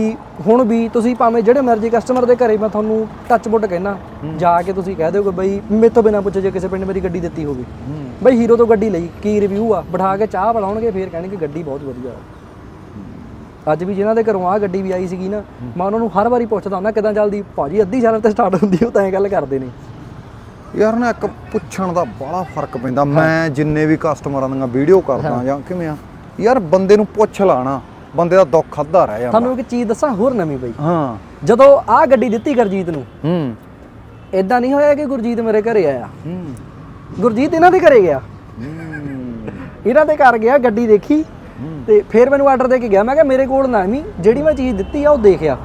ਹੁਣ ਵੀ ਤੁਸੀਂ ਭਾਵੇਂ ਜਿਹੜੇ ਮਰਜ਼ੀ ਕਸਟਮਰ ਦੇ ਘਰੇ ਮੈਂ ਤੁਹਾਨੂੰ ਟੱਚ ਬੁੱਟ ਕਹਿਣਾ ਜਾ ਕੇ ਤੁਸੀਂ ਕਹਿ ਦਿਓ ਕਿ ਬਈ ਮੇਰੇ ਤੋਂ ਬਿਨਾ ਪੁੱਛੇ ਜੇ ਕਿਸੇ ਪਿੰਡ ਮੇਰੀ ਗੱਡੀ ਦਿੱਤੀ ਹੋਵੇ। ਬਈ ਹੀਰੋ ਤੋਂ ਗੱਡੀ ਲਈ ਕੀ ਰਿਵਿਊ ਆ? ਬਿਠਾ ਕੇ ਚਾਹ ਪਿਲਾਉਣਗੇ ਫੇਰ ਕਹਿਣਗੇ ਗੱਡੀ ਬਹੁਤ ਵਧੀਆ ਅੱਜ ਵੀ ਜਿਨ੍ਹਾਂ ਦੇ ਘਰੋਂ ਆ ਗੱਡੀ ਵੀ ਆਈ ਸੀਗੀ ਨਾ ਮੈਂ ਉਹਨਾਂ ਨੂੰ ਹਰ ਵਾਰੀ ਪੁੱਛਦਾ ਹੁੰਦਾ ਕਿਦਾਂ ਚੱਲਦੀ? ਭਾਜੀ ਅੱਧੀ ਸਾਲ ਤੇ ਸਟਾਰਟ ਹੁੰਦੀ ਉਹ ਤਾਂ ਐਂ ਗੱਲ ਕਰਦੇ ਨੇ। ਯਾਰ ਨਾ ਇੱਕ ਪੁੱਛਣ ਦਾ ਬੜਾ ਫ਼ਰਕ ਪੈਂਦਾ। ਮੈਂ ਜਿੰਨੇ ਵੀ ਕਸਟਮਰਾਂ ਦੀਆਂ ਵੀਡੀਓ ਕਰਦਾ ਜਾਂ ਕਿਵੇਂ ਆ ਯਾਰ ਬੰਦੇ ਨੂੰ ਪੁੱਛ ਲਾਣਾ ਬੰਦੇ ਦਾ ਦੁੱਖ ਅੱਧਾ ਰਹਿ ਜਾਂਦਾ। ਤੁਹਾਨੂੰ ਇੱਕ ਚੀਜ਼ ਦੱਸਾਂ ਹੋਰ ਨਵੀਂ ਬਈ। ਹਾਂ। ਜਦੋਂ ਆ ਗੱਡੀ ਦਿੱਤੀ ਗੁਰਜੀਤ ਨੂੰ ਹੂੰ। ਇਦਾਂ ਨਹੀਂ ਹੋਇਆ ਕਿ ਗੁਰਜੀਤ ਮੇਰੇ ਘਰੇ ਆਇਆ? ਹੂੰ। ਗੁਰਜੀਤ ਇਹਨਾਂ ਦੇ ਘਰੇ ਗਿਆ। ਇਹਨਾਂ ਦੇ ਘਰ ਗਿਆ ਗੱਡੀ ਦੇਖੀ ਤੇ ਫਿਰ ਮੈਨੂੰ ਆਰਡਰ ਦੇ ਕੇ ਗਿਆ। ਮੈਂ ਕਿਹਾ ਮੇਰੇ ਕੋਲ ਨਾ ਐਵੇਂ ਜਿਹੜੀ ਮੈਂ ਚੀਜ਼ ਦਿੱਤੀ ਆ ਉਹ ਦੇਖਿਆ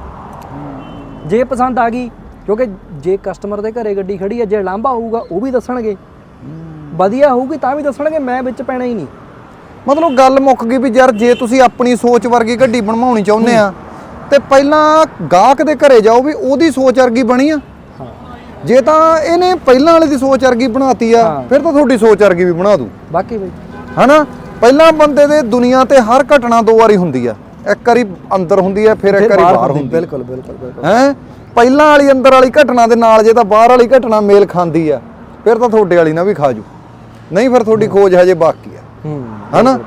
ਜੇ ਪਸੰਦ ਆ ਗਈ ਕਿਉਂਕਿ ਜੇ ਕਸਟਮਰ ਦੇ ਘਰੇ ਗੱਡੀ ਖੜੀ ਹੈ ਜੇ ਲਾਂਭਾ ਹੋਊਗਾ ਉਹ ਵੀ ਦੱਸਣਗੇ। ਵਧੀਆ ਹੋਊਗੀ ਤਾਂ ਵੀ ਦੱਸਣਗੇ ਮੈਂ ਵਿੱਚ ਪੈਣਾ ਹੀ ਨਹੀਂ। ਮਤਲਬ ਗੱਲ ਮੁੱਕ ਗਈ ਵੀ ਯਾਰ ਜੇ ਤੁਸੀਂ ਆਪਣੀ ਸੋਚ ਵਰਗੀ ਗੱਡੀ ਬਣਵਾਉਣੀ ਚਾਹੁੰਦੇ ਆ ਤੇ ਪਹਿਲਾਂ ਗਾਹਕ ਦੇ ਘਰੇ ਜਾਓ ਵੀ ਉਹਦੀ ਸੋਚ ਵਰਗੀ ਬਣੀ ਆ। ਜੇ ਤਾਂ ਇਹਨੇ ਪਹਿਲਾਂ ਵਾਲੇ ਦੀ ਸੋਚ ਵਰਗੀ ਬਣਾਤੀ ਆ। ਫਿਰ ਤਾਂ ਤੁਹਾਡੀ ਸੋਚ ਵਰਗੀ ਵੀ ਬਣਾ ਦੂ ਬਾਕੀ ਬਈ। ਹਨਾ? ਪਹਿਲਾਂ ਬੰਦੇ ਦੇ ਦੁਨੀਆ ਤੇ ਹਰ ਘਟਨਾ ਦੋ ਵਾਰੀ ਹੁੰਦੀ ਆ। ਇੱਕ ਵਾਰੀ ਅੰਦਰ ਹੁੰਦੀ ਆ ਫਿਰ ਇੱਕ ਵਾਰੀ ਬਾਹਰ ਹੁੰਦੀ। ਬਿਲਕੁਲ ਬਿਲਕੁਲ। ਹੈ? ਪਹਿਲਾਂ ਵਾਲੀ ਅੰਦਰ ਵਾਲੀ ਘਟਨਾ ਦੇ ਨਾਲ ਜੇ ਤਾਂ ਬਾਹਰ ਵਾਲੀ ਘਟਨਾ ਮੇਲ ਖਾਂਦੀ ਆ ਫਿਰ ਤਾਂ ਤੁਹਾਡੇ ਵਾਲੀ ਨਾ ਵੀ ਖਾ ਜੂ। ਨਹੀਂ ਫਿਰ ਤੁਹਾਡੀ ਖੋਜ ਹਜੇ ਬਾਕੀ ਆ। ਹੂੰ ਹਨਾ?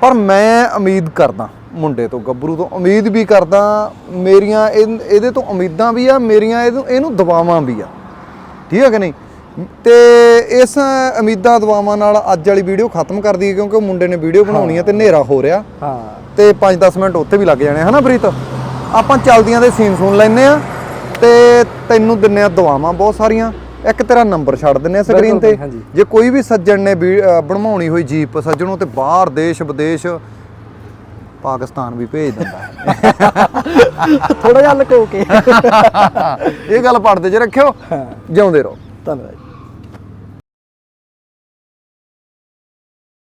ਪਰ ਮੈਂ ਉਮੀਦ ਕਰਦਾ ਮੁੰਡੇ ਤੋਂ ਗੱਭਰੂ ਤੋਂ ਉਮੀਦ ਵੀ ਕਰਦਾ ਮੇਰੀਆਂ ਇਹ- ਇਹਦੇ ਤੋਂ ਉਮੀਦਾਂ ਵੀ ਆ ਮੇਰੀਆਂ ਇਹਨੂੰ ਇਹਨੂੰ ਦਬਾਵਾਂ ਵੀ ਆ। ਠੀਕ ਹੈ ਕਿ ਨਹੀਂ? ਤੇ ਇਸ ਉਮੀਦਾਂ ਦਬਾਵਾਂ ਨਾਲ ਅੱਜ ਵਾਲੀ ਵੀਡੀਓ ਖਤਮ ਕਰ ਦਈਏ ਕਿਉਂਕਿ ਉਹ ਮੁੰਡੇ ਨੇ ਵੀਡੀਓ ਬਣਾਉਣੀ ਆ ਤੇ ਹਨੇਰਾ ਹੋ ਰਿਹਾ। ਹਾਂ। ਤੇ 5-10 ਮਿੰਟ ਉੱਥੇ ਵੀ ਲੱਗ ਜਾਣੇ ਹਨਾ ਪ੍ਰੀਤ? ਆਪਾਂ ਚਲਦੀਆਂ ਦੇ ਸੀਨ ਸੁਣ ਲੈਨੇ ਆ। ਤੇ ਤੈਨੂੰ ਦਿੰਨੇ ਆ ਦੁਆਵਾਂ ਬਹੁਤ ਸਾਰੀਆਂ। ਇੱਕ ਤੇਰਾ ਨੰਬਰ ਛੱਡ ਦਿੰਨੇ ਆ ਸਕਰੀਨ ਤੇ। ਜੀ। ਜੇ ਕੋਈ ਵੀ ਸੱਜਣ ਨੇ ਬਣਵਾਉਣੀ ਹੋਈ ਜੀਪ ਸੱਜਣੋਂ ਤੇ ਬਾਹਰ ਦੇਸ਼ ਵਿਦੇਸ਼ ਪਾਕਿਸਤਾਨ ਵੀ ਭੇਜ ਦਿੰਦਾ। ਥੋੜਾ ਜਿਹਾ ਲੁਕੋ ਕੇ। ਇਹ ਗੱਲ ਪੜਦੇ ਚ ਰੱਖਿਓ ਜਿਉਂਦੇ ਰਹੋ। ਧੰਨਵਾਦ